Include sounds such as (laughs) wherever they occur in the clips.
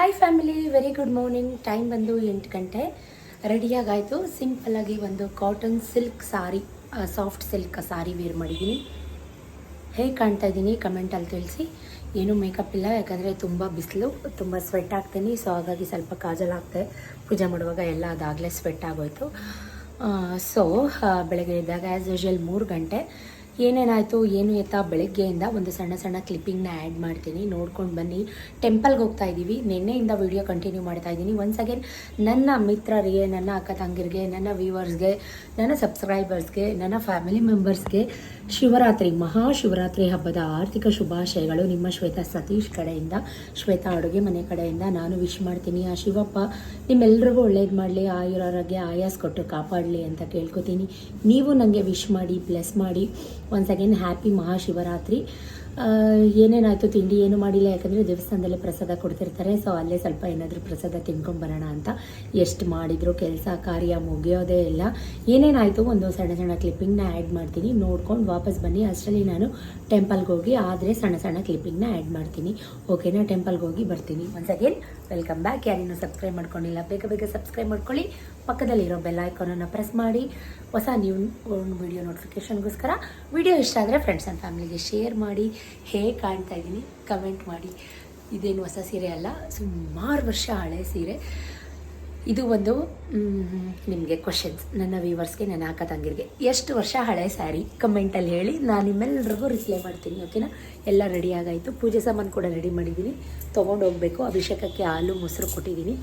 Hi family very good morning time ಬಂದು ಎಂಟು ಗಂಟೆ. ರೆಡಿಯಾಗಾಯಿತು ಸಿಂಪಲ್ಲಾಗಿ ಒಂದು cotton silk sari soft silk sari wear ಮಾಡಿದ್ದೀನಿ. ಹೇಗೆ ಕಾಣ್ತಾ ಇದ್ದೀನಿ? ಕಮೆಂಟಲ್ಲಿ ತಿಳಿಸಿ. ಏನೂ ಮೇಕಪ್ ಇಲ್ಲ, ಯಾಕಂದರೆ ತುಂಬ ಬಿಸಿಲು, ತುಂಬ ಸ್ವೆಟ್ ಆಗ್ತೀನಿ. ಸೊ ಹಾಗಾಗಿ ಸ್ವಲ್ಪ ಕಾಜಲ್ ಆಗ್ತೆ ಪೂಜೆ ಮಾಡುವಾಗ ಎಲ್ಲ ಅದಾಗಲೇ ಸ್ವೆಟ್ ಆಗೋಯ್ತು. ಸೊ ಬೆಳಗ್ಗೆ ಇದ್ದಾಗ ಆ್ಯಸ್ ಯೂಶುವಲ್ ಮೂರು ಗಂಟೆ. ಏನೇನಾಯಿತು, ಏನು ಎತ್ತ ಬೆಳಗ್ಗೆಯಿಂದ ಒಂದು ಸಣ್ಣ ಸಣ್ಣ ಕ್ಲಿಪ್ಪಿಂಗ್ನ ಆ್ಯಡ್ ಮಾಡ್ತೀನಿ. ನೋಡ್ಕೊಂಡು ಬನ್ನಿ. ಟೆಂಪಲ್ಗೆ ಹೋಗ್ತಾ ಇದ್ದೀವಿ ನಿನ್ನೆಯಿಂದ ವಿಡಿಯೋ ಕಂಟಿನ್ಯೂ ಮಾಡ್ತಾ ಇದ್ದೀನಿ ಒನ್ಸ್ ಅಗೇನ್ ನನ್ನ ಮಿತ್ರರಿಗೆ, ನನ್ನ ಅಕ್ಕ ತಂಗಿರಿಗೆ, ನನ್ನ ವ್ಯೂವರ್ಸ್ಗೆ ನನ್ನ ಸಬ್ಸ್ಕ್ರೈಬರ್ಸ್ಗೆ ನನ್ನ ಫ್ಯಾಮಿಲಿ ಮೆಂಬರ್ಸ್ಗೆ ಶಿವರಾತ್ರಿ, ಮಹಾಶಿವರಾತ್ರಿ ಹಬ್ಬದ ಆರ್ಥಿಕ ಶುಭಾಶಯಗಳು ನಿಮ್ಮ ಶ್ವೇತಾ ಸತೀಶ್ ಕಡೆಯಿಂದ. ಶ್ವೇತಾ ಅಡುಗೆ ಮನೆ ಕಡೆಯಿಂದ ನಾನು ವಿಶ್ ಮಾಡ್ತೀನಿ. ಆ ಶಿವಪ್ಪ, ನಿಮ್ಮೆಲ್ರಿಗೂ ಒಳ್ಳೇದು ಮಾಡಲಿ. ಆಯುರಾರೋಗ್ಯ ಆಯಾಸ್ ಕೊಟ್ಟು ಕಾಪಾಡಲಿ ಅಂತ ಕೇಳ್ಕೊತೀನಿ. ನೀವು ನನಗೆ ವಿಶ್ ಮಾಡಿ ಬ್ಲೆಸ್ ಮಾಡಿ. Once again happy Mahashivratri. ಏನೇನಾಯಿತು? ತಿಂಡಿ ಏನು ಮಾಡಿಲ್ಲ? ಯಾಕಂದರೆ ದೇವಸ್ಥಾನದಲ್ಲಿ ಪ್ರಸಾದ ಕೊಡ್ತಿರ್ತಾರೆ. ಸೊ ಅಲ್ಲೇ ಸ್ವಲ್ಪ ಏನಾದರೂ ಪ್ರಸಾದ ತಿನ್ಕೊಂಡು ಬರೋಣ ಅಂತ ಎಷ್ಟು ಮಾಡಿದ್ರು, ಕೆಲಸ, ಕಾರ್ಯ ಮುಗಿಯೋದೇ ಇಲ್ಲ. ಏನೇನಾಯಿತು? ಒಂದು ಸಣ್ಣ ಸಣ್ಣ ಕ್ಲಿಪ್ಪಿಂಗ್ನ ಆ್ಯಡ್ ಮಾಡ್ತೀನಿ. ನೋಡ್ಕೊಂಡು ವಾಪಸ್ ಬನ್ನಿ. ಅಷ್ಟರಲ್ಲಿ ನಾನು ಟೆಂಪಲ್ಗೆ ಹೋಗಿ, ಆದರೆ ಸಣ್ಣ ಸಣ್ಣ ಕ್ಲಿಪ್ಪಿಂಗ್ನ ಆ್ಯಡ್ ಮಾಡ್ತೀನಿ. ಓಕೆನಾ ಟೆಂಪಲ್ಗೆ ಹೋಗಿ ಬರ್ತೀನಿ. ಒನ್ಸ್ ಅಗೇನ್ ವೆಲ್ಕಮ್ ಬ್ಯಾಕ್ ಯಾರಿನ್ನೂ ಸಬ್ಸ್ಕ್ರೈಬ್ ಮಾಡ್ಕೊಂಡಿಲ್ಲ, ಬೇಗ ಬೇಗ ಸಬ್ಸ್ಕ್ರೈಬ್ ಮಾಡ್ಕೊಳ್ಳಿ. ಪಕ್ಕದಲ್ಲಿರೋ ಬೆಲ್ ಐಕಾನನ್ನು ಪ್ರೆಸ್ ಮಾಡಿ, ಹೊಸ ನ್ಯೂ ವಿಡಿಯೋ ನೋಟಿಫಿಕೇಷನ್ಗೋಸ್ಕರ ವಿಡಿಯೋ ಇಷ್ಟ ಆದರೆ ಫ್ರೆಂಡ್ಸ್ ಆ್ಯಂಡ್ ಫ್ಯಾಮಿಲಿಗೆ ಶೇರ್ ಮಾಡಿ, ಹೇಗೆ ಕಾಣ್ತಾ ಇದ್ದೀನಿ ಕಮೆಂಟ್ ಮಾಡಿ. ಇದೇನು ಹೊಸ ಸೀರೆ ಅಲ್ಲ, ಸುಮಾರು ವರ್ಷ ಹಳೆ ಸೀರೆ. ಇದು ಒಂದು ನಿಮಗೆ ಕ್ವಶನ್ಸ್ ನನ್ನ ವ್ಯೂವರ್ಸ್ಗೆ ನನ್ನ ಅಕ್ಕ ತಂಗಿರಿಗೆ. ಎಷ್ಟು ವರ್ಷ ಹಳೆ ಸ್ಯಾರಿ ಕಮೆಂಟಲ್ಲಿ ಹೇಳಿ. ನಾನು ನಿಮ್ಮೆಲ್ಲರಿಗೂ ರಿಪ್ಲೈ ಮಾಡ್ತೀನಿ ಓಕೆನಾ ಎಲ್ಲ ರೆಡಿ ಆಗಾಯಿತು. ಪೂಜೆ ಸಾಮಾನು ಕೂಡ ರೆಡಿ ಮಾಡಿದ್ದೀನಿ ತೊಗೊಂಡು ಹೋಗಬೇಕು. ಅಭಿಷೇಕಕ್ಕೆ ಹಾಲು, ಮೊಸರು ಕೊಟ್ಟಿದ್ದೀನಿ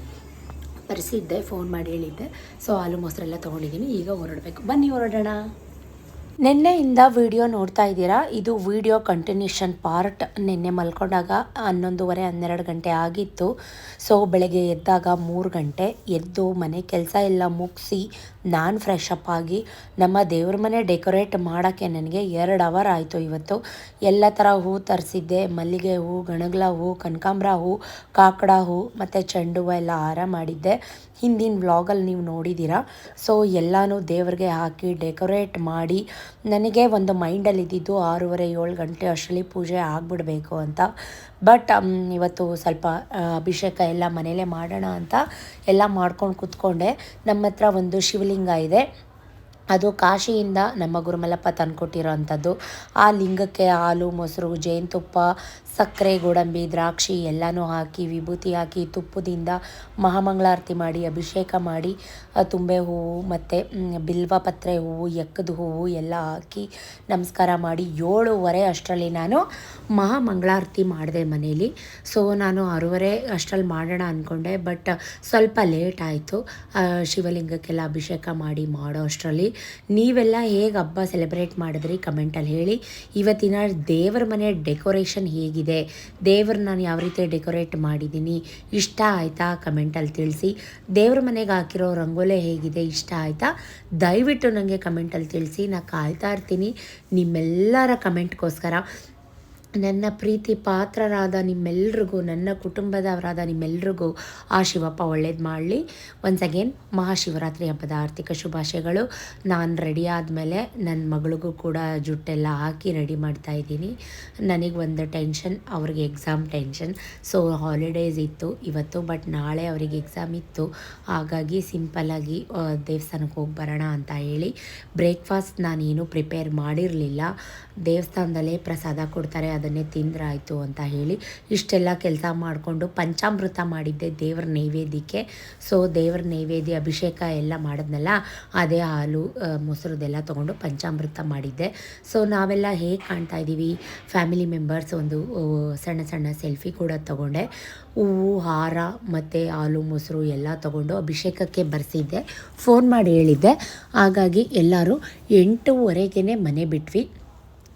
ತರಿಸಿದ್ದೆ ಫೋನ್ ಮಾಡಿ ಹೇಳಿದ್ದೆ. ಸೊ ಹಾಲು ಮೊಸರೆಲ್ಲ ತೊಗೊಂಡಿದ್ದೀನಿ. ಈಗ ಹೊರಡಬೇಕು. ಬನ್ನಿ ಹೊರಡೋಣ. ನಿನ್ನೆಯಿಂದ ವಿಡಿಯೋ ನೋಡ್ತಾ ಇದ್ದೀರಾ? ಇದು ವಿಡಿಯೋ ಕಂಟಿನ್ಯೂಷನ್ ಪಾರ್ಟ್ ನಿನ್ನೆ ಮಲ್ಕೊಂಡಾಗ ಹನ್ನೊಂದುವರೆ, ಹನ್ನೆರಡು ಗಂಟೆ ಆಗಿತ್ತು. ಸೊ ಬೆಳಗ್ಗೆ ಎದ್ದಾಗ ಮೂರು ಗಂಟೆ ಎದ್ದು ಮನೆ ಕೆಲಸ ಎಲ್ಲ ಮುಗಿಸಿ ನಾನು ಫ್ರೆಶ್ ಅಪ್ ಆಗಿ ನಮ್ಮ ದೇವ್ರ ಮನೆ ಡೆಕೋರೇಟ್ ಮಾಡೋಕ್ಕೆ ನನಗೆ ಎರಡು ಅವರ್ ಆಯಿತು ಇವತ್ತು. ಎಲ್ಲ ಥರ ಹೂ ತರಿಸಿದ್ದೆ. ಮಲ್ಲಿಗೆ ಹೂ, ಗಣಗ್ಲ ಹೂ, ಕನಕಾಂಬ್ರ ಹೂ, ಕಾಕಡ ಹೂ ಮತ್ತು ಚೆಂಡು ಹೂವು ಎಲ್ಲ ಹಾರ ಮಾಡಿದ್ದೆ. ಹಿಂದಿನ ವ್ಲಾಗಲ್ಲಿ ನೀವು ನೋಡಿದ್ದೀರಾ. ಸೊ ಎಲ್ಲನೂ ದೇವ್ರಿಗೆ ಹಾಕಿ ಡೆಕೋರೇಟ್ ಮಾಡಿ ನನಗೆ ಒಂದು ಮೈಂಡಲ್ಲಿ ಇದ್ದಿದ್ದು ಆರೂವರೆ ಏಳು ಗಂಟೆ ಅಷ್ಟರಲ್ಲಿ ಪೂಜೆ ಆಗಿಬಿಡಬೇಕು ಅಂತ. ಬಟ್ ಇವತ್ತು ಸ್ವಲ್ಪ ಅಭಿಷೇಕ ಎಲ್ಲ ಮನೇಲೇ ಮಾಡೋಣ ಅಂತ ಎಲ್ಲ ಮಾಡ್ಕೊಂಡು ಕೂತ್ಕೊಂಡೆ. ನಮ್ಮ ಹತ್ರ ಒಂದು ಶಿವಲಿಂಗ ಇದೆ. ಅದು ಕಾಶಿಯಿಂದ ನಮ್ಮ ಗುರುಮಲ್ಲಪ್ಪ ತಂದುಕೊಟ್ಟಿರೋ ಅಂಥದ್ದು ಆ ಲಿಂಗಕ್ಕೆ ಹಾಲು, ಮೊಸರು, ಜೇನುತುಪ್ಪ ಸಕ್ಕರೆ, ಗೋಡಂಬಿ, ದ್ರಾಕ್ಷಿ ಎಲ್ಲನೂ ಹಾಕಿ, ವಿಭೂತಿ ಹಾಕಿ, ತುಪ್ಪದಿಂದ ಮಹಾಮಂಗಳಾರತಿ ಮಾಡಿ, ಅಭಿಷೇಕ ಮಾಡಿ ತುಂಬೆ ಹೂವು ಮತ್ತು ಬಿಲ್ವ, ಪತ್ರೆ ಹೂವು, ಎಕ್ಕದ ಹೂವು ಎಲ್ಲ ಹಾಕಿ ನಮಸ್ಕಾರ ಮಾಡಿ ಏಳುವರೆ ಅಷ್ಟರಲ್ಲಿ ನಾನು ಮಹಾಮಂಗಳಾರತಿ ಮಾಡಿದೆ ಮನೇಲಿ. ಸೊ, ನಾನು ಆರೂವರೆ ಅಷ್ಟರಲ್ಲಿ ಮಾಡೋಣ ಅಂದ್ಕೊಂಡೆ, ಬಟ್ ಸ್ವಲ್ಪ ಲೇಟ್ ಆಯಿತು. ಶಿವಲಿಂಗಕ್ಕೆಲ್ಲ ಅಭಿಷೇಕ ಮಾಡಿ ಮಾಡೋ ಅಷ್ಟರಲ್ಲಿ. ನೀವೆಲ್ಲ ಹೇಗೆ ಹಬ್ಬ ಸೆಲೆಬ್ರೇಟ್ ಮಾಡಿದ್ರಿ? ಕಮೆಂಟಲ್ಲಿ ಹೇಳಿ. ಇವತ್ತಿನ ದೇವರ ಮನೆ ಡೆಕೋರೇಷನ್ ಹೇಗಿದೆ? ದೇವ್ರ ನಾನು ಯಾವ ರೀತಿ ಡೆಕೋರೇಟ್ ಮಾಡಿದ್ದೀನಿ, ಇಷ್ಟ ಆಯಿತಾ ಕಮೆಂಟಲ್ಲಿ ತಿಳಿಸಿ. ದೇವ್ರ ಮನೆಗೆ ಹಾಕಿರೋ ರಂಗೋಲೆ ಹೇಗಿದೆ, ಇಷ್ಟ ಆಯಿತಾ? ದಯವಿಟ್ಟು ನನಗೆ ಕಮೆಂಟಲ್ಲಿ ತಿಳಿಸಿ. ನಾನು ಕಾಯ್ತಾ ಇರ್ತೀನಿ. ನಿಮ್ಮೆಲ್ಲರ ಕಮೆಂಟ್ಗೋಸ್ಕರ ನನ್ನ ಪ್ರೀತಿ ಪಾತ್ರರಾದ ನಿಮ್ಮೆಲ್ರಿಗೂ, ನನ್ನ ಕುಟುಂಬದವರಾದ ನಿಮ್ಮೆಲ್ರಿಗೂ ಆ ಶಿವಪ್ಪ ಒಳ್ಳೇದು ಮಾಡಲಿ. ಒನ್ಸ್ ಅಗೇನ್ ಮಹಾಶಿವರಾತ್ರಿ ಹಬ್ಬದ ಆರ್ಥಿಕ ಶುಭಾಶಯಗಳು. ನಾನು ರೆಡಿ ಆದಮೇಲೆ ನನ್ನ ಮಗಳಿಗೂ ಕೂಡ ಜುಟ್ಟೆಲ್ಲ ಹಾಕಿ ರೆಡಿ ಮಾಡ್ತಾ ಇದ್ದೀನಿ. ನನಗೆ ಒಂದು ಟೆನ್ಷನ್ ಅವ್ರಿಗೆ ಎಕ್ಸಾಮ್ ಟೆನ್ಷನ್ ಸೊ ಹಾಲಿಡೇಸ್ ಇತ್ತು ಇವತ್ತು ಬಟ್ ನಾಳೆ ಅವರಿಗೆ ಎಕ್ಸಾಮ್ ಇತ್ತು. ಹಾಗಾಗಿ ಸಿಂಪಲ್ಲಾಗಿ ದೇವಸ್ಥಾನಕ್ಕೆ ಹೋಗಿ ಬರೋಣ ಅಂತ ಹೇಳಿ. ಬ್ರೇಕ್ಫಾಸ್ಟ್ ನಾನೇನು ಪ್ರಿಪೇರ್ ಮಾಡಿರಲಿಲ್ಲ. ದೇವಸ್ಥಾನದಲ್ಲೇ ಪ್ರಸಾದ ಕೊಡ್ತಾರೆ ಅದನ್ನೇ ತಿಂದ್ರಾಯ್ತು ಅಂತ ಹೇಳಿ ಇಷ್ಟೆಲ್ಲ ಕೆಲಸ ಮಾಡಿಕೊಂಡು ಪಂಚಾಮೃತ ಮಾಡಿದ್ದೆ ದೇವ್ರ ನೈವೇದ್ಯಕ್ಕೆ. ಸೊ ದೇವ್ರ ನೈವೇದ್ಯ ಅಭಿಷೇಕ ಎಲ್ಲ ಮಾಡಿದ್ನಲ್ಲ, ಅದೇ ಹಾಲು ಮೊಸರುದೆಲ್ಲ ತೊಗೊಂಡು ಪಂಚಾಮೃತ ಮಾಡಿದ್ದೆ. ಸೊ ನಾವೆಲ್ಲ ಹೇಗೆ ಕಾಣ್ತಾ ಇದ್ದೀವಿ? ಫ್ಯಾಮಿಲಿ ಮೆಂಬರ್ಸ್ ಒಂದು ಸಣ್ಣ ಸಣ್ಣ ಸೆಲ್ಫಿ ಕೂಡ ತೊಗೊಂಡೆ. ಹೂವು, ಹಾರ ಮತ್ತು ಹಾಲು, ಮೊಸರು ಎಲ್ಲ ತೊಗೊಂಡು ಅಭಿಷೇಕಕ್ಕೆ ಬರೆಸಿದ್ದೆ. ಫೋನ್ ಮಾಡಿ ಹೇಳಿದ್ದೆ. ಹಾಗಾಗಿ ಎಲ್ಲರೂ ಎಂಟೂವರೆಗೇ ಮನೆ ಬಿಟ್ವಿ.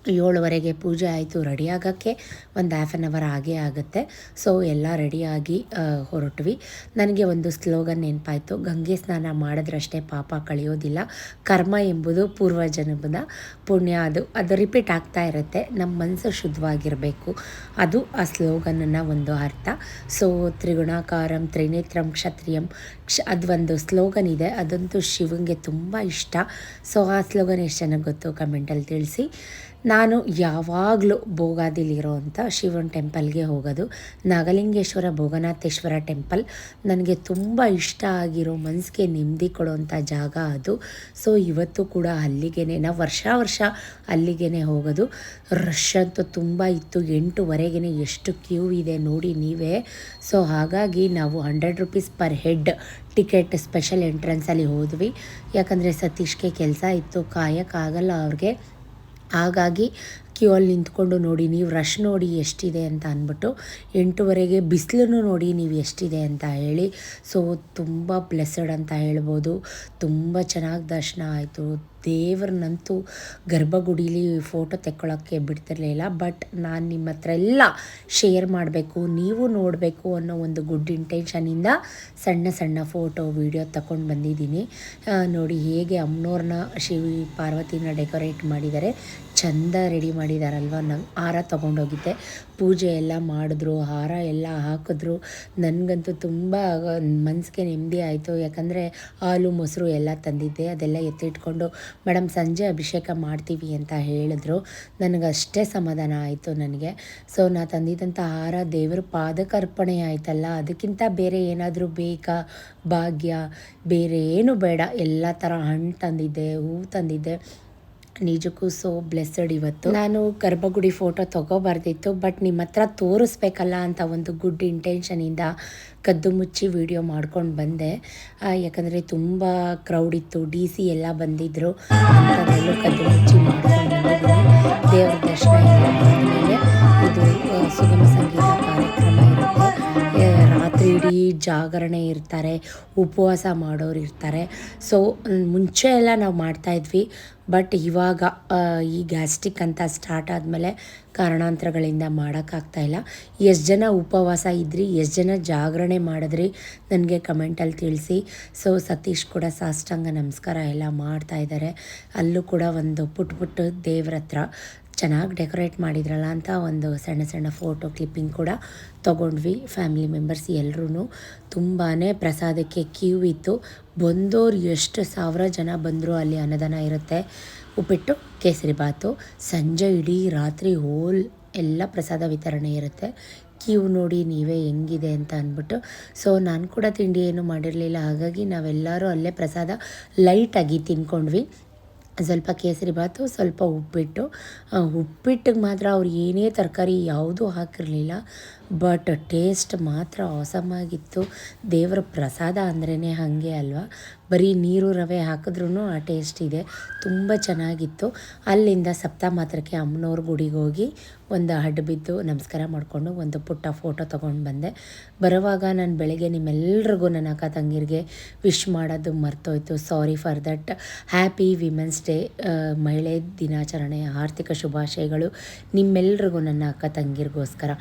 ಏಳುವರೆಗೆ ಪೂಜೆ ಆಯಿತು ರೆಡಿ ಆಗೋಕ್ಕೆ ಒಂದು ಹಾಫ್ ಆನ್ ಅವರ್ ಆಗೇ ಆಗುತ್ತೆ. ಸೊ ಎಲ್ಲ ರೆಡಿಯಾಗಿ ಹೊರಟ್ವಿ. ನನಗೆ ಒಂದು ಸ್ಲೋಗನ್ ನೆನಪಾಯಿತು. ಗಂಗೆ ಸ್ನಾನ ಮಾಡಿದ್ರಷ್ಟೇ ಪಾಪ ಕಳೆಯೋದಿಲ್ಲ. ಕರ್ಮ ಎಂಬುದು ಪೂರ್ವಜನ್ಮದ ಪುಣ್ಯ. ಅದು ಅದು ರಿಪೀಟ್ ಆಗ್ತಾ ಇರುತ್ತೆ. ನಮ್ಮ ಮನಸ್ಸು ಶುದ್ಧವಾಗಿರಬೇಕು. ಅದು ಆ ಸ್ಲೋಗನ್ನ ಒಂದು ಅರ್ಥ. ಸೊ ತ್ರಿಗುಣಾಕಾರಂ, ತ್ರಿನೇತ್ರಂ, ಕ್ಷತ್ರಿಯಂ, ಕ್ಷ, ಅದೊಂದು ಸ್ಲೋಗನ್ ಇದೆ. ಅದಂತೂ ಶಿವಂಗೆ ತುಂಬ ಇಷ್ಟ. ಸೊ ಆ ಸ್ಲೋಗನ್ ಎಷ್ಟು ಚೆನ್ನಾಗಿ ಗೊತ್ತು? ಕಮೆಂಟಲ್ಲಿ ತಿಳಿಸಿ. ನಾನು ಯಾವಾಗಲೂ ಭೋಗಾದಿಲಿರೋವಂಥ ಶಿವನ ಟೆಂಪಲ್ಗೆ ಹೋಗೋದು. ನಾಗಲಿಂಗೇಶ್ವರ ಭೋಗನಾಥೇಶ್ವರ ಟೆಂಪಲ್. ನನಗೆ ತುಂಬ ಇಷ್ಟ ಆಗಿರೋ ಮನಸ್ಸಿಗೆ ನೆಮ್ಮದಿ ಕೊಡೋವಂಥ ಜಾಗ ಅದು. ಸೊ, ಇವತ್ತು ಕೂಡ ಅಲ್ಲಿಗೆ ನಾವು ವರ್ಷ ವರ್ಷ ಅಲ್ಲಿಗೆ ಹೋಗೋದು. ರಶ್ ಅಂತೂ ತುಂಬ ಇತ್ತು. ಎಂಟುವರೆಗೆ ಎಷ್ಟು ಕ್ಯೂ ಇದೆ ನೋಡಿ ನೀವೇ. ಸೊ, ಹಾಗಾಗಿ ನಾವು hundred rupees per head ticket special ಎಂಟ್ರೆನ್ಸಲ್ಲಿ ಹೋದ್ವಿ. ಯಾಕಂದರೆ ಸತೀಶ್ಗೆ ಕೆಲಸ ಇತ್ತು. ಕಾಯೋಕ್ಕಾಗಲ್ಲ ಅವ್ರಿಗೆ. ಹಾಗಾಗಿ ಕ್ಯೂ ಅಲ್ಲಿ ನಿಂತ್ಕೊಂಡು ನೋಡಿ, ನೀವು ರಶ್ ನೋಡಿ ಎಷ್ಟಿದೆ ಅಂತ ಅಂದ್ಬಿಟ್ಟು ಎಂಟುವರೆಗೆ ಬಿಸಿಲನ್ನು ನೋಡಿ ನೀವು ಎಷ್ಟಿದೆ ಅಂತ ಹೇಳಿ. ಸೊ ತುಂಬ ಬ್ಲೆಸ್ಸಡ್ ಅಂತ ಹೇಳ್ಬೋದು. ತುಂಬ ಚೆನ್ನಾಗಿ ದರ್ಶನ ಆಯಿತು. ದೇವ್ರನ್ನಂತೂ ಗರ್ಭಗುಡೀಲಿ ಫೋಟೋ ತೆಕ್ಕೊಳ್ಳೋಕ್ಕೆ ಬಿಡ್ತಿರಲಿಲ್ಲ ಬಟ್ ನಾನು ನಿಮ್ಮ ಹತ್ರ ಎಲ್ಲ ಶೇರ್ ಮಾಡಬೇಕು, ನೀವು ನೋಡಬೇಕು ಅನ್ನೋ ಒಂದು ಗುಡ್ ಇಂಟೆನ್ಷನಿಂದ ಸಣ್ಣ ಸಣ್ಣ ಫೋಟೋ ವೀಡಿಯೋ ತಗೊಂಡು ಬಂದಿದ್ದೀನಿ. ನೋಡಿ ಹೇಗೆ ಅಮ್ಮನವ್ರನ್ನ ಶಿವಿ ಪಾರ್ವತಿನ ಡೆಕೋರೇಟ್ ಮಾಡಿದ್ದಾರೆ. ಚಂದ ರೆಡಿ ಮಾಡಿದಾರಲ್ವ? ನಂಗೆ ಹಾರ ತೊಗೊಂಡೋಗಿದ್ದೆ. ಪೂಜೆ ಎಲ್ಲ ಮಾಡಿದ್ರು, ಹಾರ ಎಲ್ಲ ಹಾಕಿದ್ರು. ನನಗಂತೂ ತುಂಬ ಮನಸ್ಸಿಗೆ ನೆಮ್ಮದಿ ಆಯಿತು. ಯಾಕಂದರೆ ಹಾಲು, ಮೊಸರು ಎಲ್ಲ ತಂದಿದ್ದೆ. ಅದೆಲ್ಲ ಎತ್ತಿಟ್ಕೊಂಡು ಮೇಡಮ್ ಸಂಜೆ ಅಭಿಷೇಕ ಮಾಡ್ತೀವಿ ಅಂತ ಹೇಳಿದ್ರು. ನನಗಷ್ಟೇ ಸಮಾಧಾನ ಆಯಿತು ನನಗೆ. ಸೊ ನಾ ತಂದಿದ್ದಂಥ ಹಾರ ದೇವರ ಪಾದಕ್ಕೆ ಅರ್ಪಣೆ ಆಯ್ತಲ್ಲ. ಅದಕ್ಕಿಂತ ಬೇರೆ ಏನಾದರೂ ಬೇಕಾ? ಭಾಗ್ಯ, ಬೇರೆ ಏನು ಬೇಡ. ಎಲ್ಲ ಥರ ಹಣ್ಣು ತಂದಿದ್ದೆ, ಹೂ ತಂದಿದ್ದೆ. ನಿಜಕ್ಕೂ ಸೋ ಬ್ಲೆಸ್ಸಡ್ ಇವತ್ತು. ನಾನು ಗರ್ಭಗುಡಿ ಫೋಟೋ ತಗೋಬಾರ್ದಿತ್ತು ಬಟ್ ನಿಮ್ಮ ಹತ್ರ ತೋರಿಸ್ಬೇಕಲ್ಲ ಅಂತ ಒಂದು ಗುಡ್ ಇಂಟೆನ್ಷನಿಂದ ಕದ್ದು ಮುಚ್ಚಿ ವಿಡಿಯೋ ಮಾಡ್ಕೊಂಡು ಬಂದೆ. ಯಾಕಂದರೆ ತುಂಬ ಕ್ರೌಡ್ ಇತ್ತು ಡಿ ಸಿ ಎಲ್ಲ ಬಂದಿದ್ದರು ಅಂಥದ್ದೆಲ್ಲೂ ಕದ್ದು ಮುಚ್ಚಿ ಮಾಡ್ಕೊಂಡು ದೇವ್ರ ದರ್ಶನ ಇದು ಸುಗಮ ಸಂಗೀತ ಜಾಗರಣೆ ಇರ್ತಾರೆ, ಉಪವಾಸ ಮಾಡೋರು ಇರ್ತಾರೆ. ಸೊ ಮುಂಚೆ ಎಲ್ಲ ನಾವು ಮಾಡ್ತಾಯಿದ್ವಿ ಬಟ್ ಇವಾಗ ಈ ಗ್ಯಾಸ್ಟ್ರಿಕ್ ಅಂತ ಸ್ಟಾರ್ಟ್ ಆದಮೇಲೆ ಕಾರಣಾಂತರಗಳಿಂದ ಮಾಡೋಕ್ಕಾಗ್ತಾಯಿಲ್ಲ ಎಷ್ಟು ಜನ ಉಪವಾಸ ಇದ್ರಿ, ಎಷ್ಟು ಜನ ಜಾಗರಣೆ ಮಾಡಿದ್ರಿ ನನಗೆ ಕಮೆಂಟಲ್ಲಿ ತಿಳಿಸಿ. ಸೊ ಸತೀಶ್ ಕೂಡ ಸಾಷ್ಟಾಂಗ ನಮಸ್ಕಾರ ಎಲ್ಲ ಮಾಡ್ತಾ ಇದ್ದಾರೆ. ಅಲ್ಲೂ ಕೂಡ ಒಂದು ಪುಟ್ ಪುಟ್ಟು ದೇವ್ರ ಹತ್ರ ಚೆನ್ನಾಗಿ ಡೆಕೋರೇಟ್ ಮಾಡಿದ್ರಲ್ಲ ಅಂತ ಒಂದು ಸಣ್ಣ ಸಣ್ಣ ಫೋಟೋ, ಕ್ಲಿಪ್ಪಿಂಗ್ ಕೂಡ ತೊಗೊಂಡ್ವಿ ಫ್ಯಾಮಿಲಿ ಮೆಂಬರ್ಸ್ ಎಲ್ಲರೂ ತುಂಬಾ ಪ್ರಸಾದಕ್ಕೆ ಕ್ಯೂ ಇತ್ತು. ಬಂದೋರು ಎಷ್ಟು ಸಾವಿರ ಜನ ಬಂದರೂ ಅಲ್ಲಿ ಅನ್ನದಾನ ಇರುತ್ತೆ. ಉಪ್ಪಿಟ್ಟು, ಕೇಸರಿ ಬಾತು, ಸಂಜೆ ಇಡೀ ರಾತ್ರಿ ಹೋಲ್ ಎಲ್ಲ ಪ್ರಸಾದ ವಿತರಣೆ ಇರುತ್ತೆ. ಕ್ಯೂ ನೋಡಿ ನೀವೇ ಹೆಂಗಿದೆ ಅಂತ ಅಂದ್ಬಿಟ್ಟು. ಸೊ, ನಾನು ಕೂಡ ತಿಂಡಿ ಏನು ಮಾಡಿರಲಿಲ್ಲ. ಹಾಗಾಗಿ ನಾವೆಲ್ಲರೂ ಅಲ್ಲೇ ಪ್ರಸಾದ ಲೈಟಾಗಿ ತಿನ್ಕೊಂಡ್ವಿ. ಸ್ವಲ್ಪ ಕೇಸರಿ ಬಾತು ಸ್ವಲ್ಪ ಉಪ್ಪಿಟ್ಟು. ಉಪ್ಪಿಟ್ಟಿಗೆ ಮಾತ್ರ ಅವ್ರು ಏನೇ ತರಕಾರಿ ಯಾವುದೂ ಹಾಕಿರಲಿಲ್ಲ. ಬಟ್ ಟೇಸ್ಟ್ ಮಾತ್ರ ಆಸಮಾಗಿತ್ತು ದೇವರ ಪ್ರಸಾದ ಅಂದ್ರೇ ಹಾಗೆ ಅಲ್ವಾ? ಬರೀ ನೀರು ರವೆ ಹಾಕಿದ್ರೂ ಆ ಟೇಸ್ಟ್ ಇದೆ. ತುಂಬ ಚೆನ್ನಾಗಿತ್ತು. ಅಲ್ಲಿಂದ ಸಪ್ತ ಮಾತ್ರಕ್ಕೆ ಅಮ್ಮನವ್ರ ಗುಡಿಗೆ ಹೋಗಿ ಒಂದು ಹಡ್ಡು ಬಿದ್ದು ನಮಸ್ಕಾರ ಮಾಡಿಕೊಂಡು ಒಂದು ಪುಟ್ಟ ಫೋಟೋ ತೊಗೊಂಡು ಬಂದೆ. ಬರುವಾಗ ನಾನು ಬೆಳಗ್ಗೆ ನಿಮ್ಮೆಲ್ರಿಗೂ ನನ್ನ ಅಕ್ಕ ತಂಗಿರಿಗೆ ವಿಶ್ ಮಾಡೋದು ಮರ್ತೋಯ್ತು. Sorry for that happy women's day ಮಹಿಳೆ ದಿನಾಚರಣೆಯ ಆರ್ಥಿಕ ಶುಭಾಶಯಗಳು ನಿಮ್ಮೆಲ್ರಿಗೂ ನನ್ನ ಅಕ್ಕ ತಂಗಿರಿಗೋಸ್ಕರ.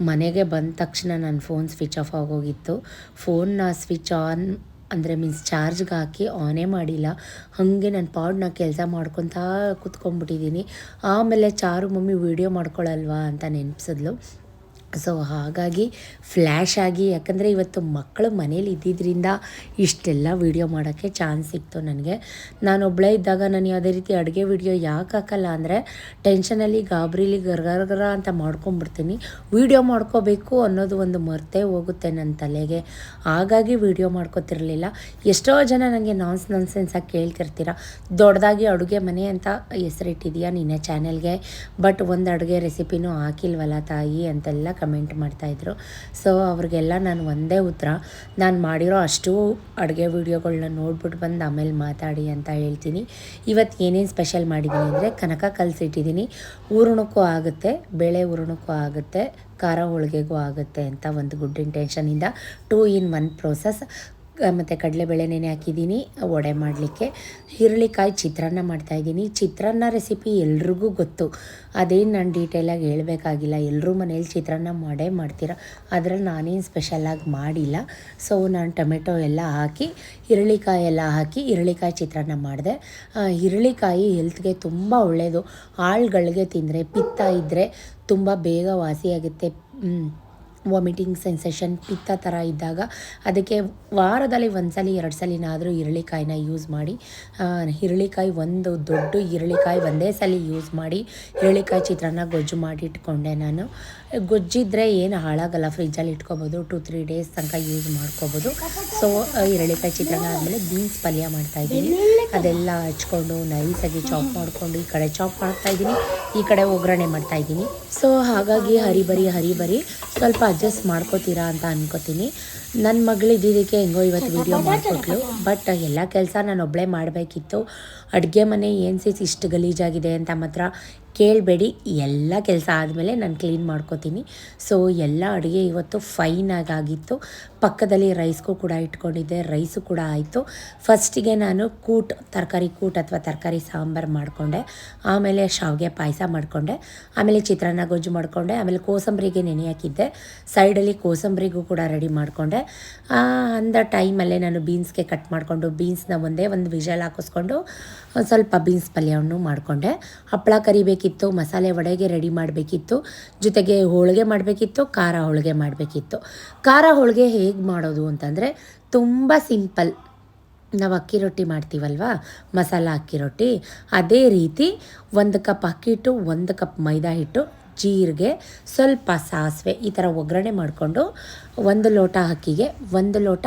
ಮನೆಗೆ ಬಂದ ತಕ್ಷಣ ನನ್ನ ಫೋನ್ ಸ್ವಿಚ್ ಆಫ್ ಆಗೋಗಿತ್ತು. ಫೋನ್ನ ಸ್ವಿಚ್ ಆನ್ ಅಂದರೆ ಮೀನ್ಸ್ ಚಾರ್ಜ್ಗೆ ಹಾಕಿ ಆನೇ ಮಾಡಿಲ್ಲ. ಹಾಗೆ ನನ್ನ ಪಾಡ್ನ ಕೆಲಸ ಮಾಡ್ಕೊತಾ ಕೂತ್ಕೊಂಡ್ಬಿಟ್ಟಿದ್ದೀನಿ ಆಮೇಲೆ ಚಾರು ಮಮ್ಮಿ ವೀಡಿಯೋ ಮಾಡ್ಕೊಳಲ್ವಾ ಅಂತ ನೆನಪಿಸಿದ್ಲು. ಸೊ ಹಾಗಾಗಿ ಫ್ಲ್ಯಾಶ್ ಆಗಿ, ಯಾಕಂದರೆ ಇವತ್ತು ಮಕ್ಕಳು ಮನೇಲಿ ಇದ್ದಿದ್ದರಿಂದ ಇಷ್ಟೆಲ್ಲ ವೀಡಿಯೋ ಮಾಡೋಕ್ಕೆ ಚಾನ್ಸ್ ಸಿಕ್ತು ನನಗೆ. ನಾನು ಒಬ್ಬಳೇ ಇದ್ದಾಗ ನಾನು ಯಾವುದೇ ರೀತಿ ಅಡುಗೆ ವೀಡಿಯೋ ಯಾಕೆ ಹಾಕಲ್ಲ ಅಂದರೆ ಟೆನ್ಷನಲ್ಲಿ ಗಾಬರಿಲಿ ಗರ್ಗರ್ಗರ ಅಂತ ಮಾಡ್ಕೊಂಬಿಡ್ತೀನಿ ವೀಡಿಯೋ ಮಾಡ್ಕೋಬೇಕು ಅನ್ನೋದು ಒಂದು ಮರ್ತೇ ಹೋಗುತ್ತೆ ನನ್ನ ತಲೆಗೆ. ಹಾಗಾಗಿ ವೀಡಿಯೋ ಮಾಡ್ಕೋತಿರಲಿಲ್ಲ. ಎಷ್ಟೋ ಜನ ನನಗೆ ನಾನ್ಸ್ ನಾನ್ಸೆನ್ಸಾಗಿ ಕೇಳ್ತಿರ್ತೀರ, ದೊಡ್ಡದಾಗಿ ಅಡುಗೆ ಮನೆ ಅಂತ ಹೆಸರಿಟ್ಟಿದೆಯಾ ನಿನ್ನ ಚಾನೆಲ್ಗೆ ಬಟ್ ಒಂದು ಅಡುಗೆ ರೆಸಿಪಿನೂ ಹಾಕಿಲ್ವಲ್ಲ ತಾಯಿ? ಅಂತೆಲ್ಲ ಕಮೆಂಟ್ ಮಾಡ್ತಾಯಿದ್ರು ಸೊ ಅವ್ರಿಗೆಲ್ಲ ನಾನು ಒಂದೇ ಉತ್ತರ, ನಾನು ಮಾಡಿರೋ ಅಷ್ಟು ಅಡುಗೆ ವೀಡಿಯೋಗಳನ್ನ ನೋಡ್ಬಿಟ್ಟು ಬಂದು ಆಮೇಲೆ ಮಾತಾಡಿ ಅಂತ ಹೇಳ್ತೀನಿ. ಇವತ್ತು ಏನೇನು ಸ್ಪೆಷಲ್ ಮಾಡಿದ್ದೀನಿ ಅಂದರೆ ಕನಕ ಕಲಸಿಟ್ಟಿದ್ದೀನಿ ಊರಣಕ್ಕೂ ಆಗುತ್ತೆ, ಬೇಳೆ ಊರಣಕ್ಕೂ ಆಗುತ್ತೆ, ಖಾರ ಹೋಳಿಗೆಗೂ ಆಗುತ್ತೆ ಅಂತ ಒಂದು ಗುಡ್ ಇಂಟೆನ್ಷನಿಂದ ಟೂ ಇನ್ ಒನ್ ಪ್ರೋಸೆಸ್ ಮತ್ತು ಕಡಲೆಬೇಳೆ ನೆನೆ ಹಾಕಿದ್ದೀನಿ, ವಡೆ ಮಾಡಲಿಕ್ಕೆ. ಈರುಳ್ಳಿಕಾಯಿ ಚಿತ್ರಾನ್ನ ಮಾಡ್ತಾಯಿದ್ದೀನಿ ಚಿತ್ರಾನ್ನ ರೆಸಿಪಿ ಎಲ್ರಿಗೂ ಗೊತ್ತು. ಅದೇನು ನಾನು ಡೀಟೇಲಾಗಿ ಹೇಳಬೇಕಾಗಿಲ್ಲ. ಎಲ್ಲರೂ ಮನೇಲಿ ಚಿತ್ರಾನ್ನ ಮಾಡೇ ಮಾಡ್ತೀರ. ಅದರಲ್ಲಿ ನಾನೇನು ಸ್ಪೆಷಲಾಗಿ ಮಾಡಿಲ್ಲ. ಸೊ ನಾನು ಟೊಮೆಟೊ ಎಲ್ಲ ಹಾಕಿ, ಈರುಳ್ಳಿಕಾಯಿ ಎಲ್ಲ ಹಾಕಿ, ಈರುಳ್ಳಿಕಾಯಿ ಚಿತ್ರಾನ್ನ ಮಾಡಿದೆ. ಈರುಳ್ಳಿಕಾಯಿ ಹೆಲ್ತ್ಗೆ ತುಂಬ ಒಳ್ಳೆಯದು ಆಳುಗಳಿಗೆ ತಿಂದರೆ, ಪಿತ್ತ ಇದ್ದರೆ ತುಂಬ ಬೇಗ ವಾಸಿಯಾಗುತ್ತೆ. ವಾಮಿಟಿಂಗ್ ಸೆನ್ಸೇಷನ್ ಪಿತ್ತ ಥರ ಇದ್ದಾಗ ಅದಕ್ಕೆ ವಾರದಲ್ಲಿ ಒಂದು ಸಲ ಎರಡು ಸಲಿನಾದರೂ ಈರುಳ್ಳಿಕಾಯಿನ ಯೂಸ್ ಮಾಡಿ ಈರುಳ್ಳಿಕಾಯಿ ಒಂದು ದೊಡ್ಡ ಈರುಳ್ಳಿಕಾಯಿ ಒಂದೇ ಸಲ ಯೂಸ್ ಮಾಡಿ, ಈರುಳ್ಳಿಕಾಯಿ ಚಿತ್ರಾನ್ನ ಗೊಜ್ಜು ಮಾಡಿ ಇಟ್ಕೊಂಡೆ ನಾನು. ಗೊಜ್ಜಿದ್ರೆ ಏನು ಹಾಳಾಗಲ್ಲ ಫ್ರಿಜ್ಜಲ್ಲಿ ಇಟ್ಕೊಬೋದು ಟು ತ್ರೀ ಡೇಸ್ ತನಕ ಯೂಸ್ ಮಾಡ್ಕೋಬೋದು. ಸೊ ಈರುಳ್ಳಿಕಾಯಿ ಚಿತ್ರಾನ್ನ ಆದಮೇಲೆ ಬೀನ್ಸ್ ಪಲ್ಯ ಮಾಡ್ತಾಯಿದ್ದೀನಿ ಅದೆಲ್ಲ ಹಚ್ಕೊಂಡು ನೈಸಾಗಿ ಚಾಪ್ ಮಾಡಿಕೊಂಡು ಈ ಕಡೆ ಚಾಪ್ ಮಾಡ್ತಾ ಇದ್ದೀನಿ, ಈ ಕಡೆ ಒಗ್ಗರಣೆ ಮಾಡ್ತಾ ಇದ್ದೀನಿ. ಸೊ ಹಾಗಾಗಿ ಹರಿಬರಿ ಹರಿಬರಿ ಸ್ವಲ್ಪ ಅಡ್ಜಸ್ಟ್ ಮಾಡ್ಕೋತೀರಾ ಅಂತ ಅನ್ಕೋತೀನಿ. ನನ್ನ ಮಗಳು ಇದ್ದಿದ್ದಕ್ಕೆ ಹೆಂಗೋ ಇವತ್ತು ವಿಡಿಯೋ ಮಾಡಿಕೊಟ್ಲು ಬಟ್ ಎಲ್ಲ ಕೆಲಸ ನಾನು ಒಬ್ಬಳೇ ಮಾಡಬೇಕಿತ್ತು. ಅಡುಗೆ ಮನೆ ಏನು ಸೇಸ್ ಇಷ್ಟು ಗಲೀಜಾಗಿದೆ ಅಂತ ಮಾತ್ರ ಕೇಳಬೇಡಿ, ಎಲ್ಲ ಕೆಲಸ ಆದಮೇಲೆ ನಾನು ಕ್ಲೀನ್ ಮಾಡ್ಕೋತೀನಿ. ಸೊ ಎಲ್ಲ ಅಡುಗೆ ಇವತ್ತು ಫೈನಾಗಿ ಆಗಿತ್ತು ಪಕ್ಕದಲ್ಲಿ ರೈಸ್ಗೂ ಕೂಡ ಇಟ್ಕೊಂಡಿದ್ದೆ ರೈಸು ಕೂಡ ಆಯಿತು. ಫಸ್ಟಿಗೆ ನಾನು ಕೂಟ್, ತರಕಾರಿ ಕೂಟ್ ಅಥವಾ ತರಕಾರಿ ಸಾಂಬಾರು ಮಾಡಿಕೊಂಡೆ. ಆಮೇಲೆ ಶಾವಿಗೆ ಪಾಯಸ ಮಾಡಿಕೊಂಡೆ. ಆಮೇಲೆ ಚಿತ್ರಾನ್ನ ಗೊಜ್ಜು ಮಾಡಿಕೊಂಡೆ. ಆಮೇಲೆ ಕೋಸಂಬರಿಗೆ ನೆನೆ ಹಾಕಿದ್ದೆ. ಸೈಡಲ್ಲಿ ಕೋಸಂಬರಿಗೂ ಕೂಡ ರೆಡಿ ಮಾಡಿಕೊಂಡೆ. ಅಂದ ಟೈಮಲ್ಲೇ ನಾನು ಬೀನ್ಸ್ಗೆ ಕಟ್ ಮಾಡಿಕೊಂಡು ಬೀನ್ಸ್ನ ಒಂದೇ ಒಂದು ವಿಷಲ್ ಹಾಕಿಸ್ಕೊಂಡು ಸ್ವಲ್ಪ ಬೀನ್ಸ್ ಪಲ್ಯವನ್ನು ಮಾಡಿಕೊಂಡೆ. ಹಪ್ಪಳ ಕರಿಬೇಕಿತ್ತು. ಮಸಾಲೆ ವಡೆಗೆ ರೆಡಿ ಮಾಡಬೇಕಿತ್ತು, ಜೊತೆಗೆ ಹೋಳಿಗೆ ಮಾಡಬೇಕಿತ್ತು, ಖಾರ ಹೋಳಿಗೆ ಮಾಡಬೇಕಿತ್ತು. ಖಾರ ಹೋಳಿಗೆ ಹೇಗೆ ಮಾಡೋದು ಅಂತಂದರೆ ತುಂಬ ಸಿಂಪಲ್. ನಾವು ಅಕ್ಕಿ ರೊಟ್ಟಿ ಮಾಡ್ತೀವಲ್ವಾ? ಮಸಾಲ ಅಕ್ಕಿ ರೊಟ್ಟಿ. ಅದೇ ರೀತಿ ಒಂದು ಕಪ್ ಅಕ್ಕಿ ಹಿಟ್ಟು, ಒಂದು ಕಪ್ ಮೈದಾ ಹಿಟ್ಟು, ಜೀರಿಗೆ, ಸ್ವಲ್ಪ ಸಾಸಿವೆ ಈ ಥರ ಒಗ್ಗರಣೆ ಮಾಡಿಕೊಂಡು ಒಂದು ಲೋಟ ಅಕ್ಕಿಗೆ, ಒಂದು ಲೋಟ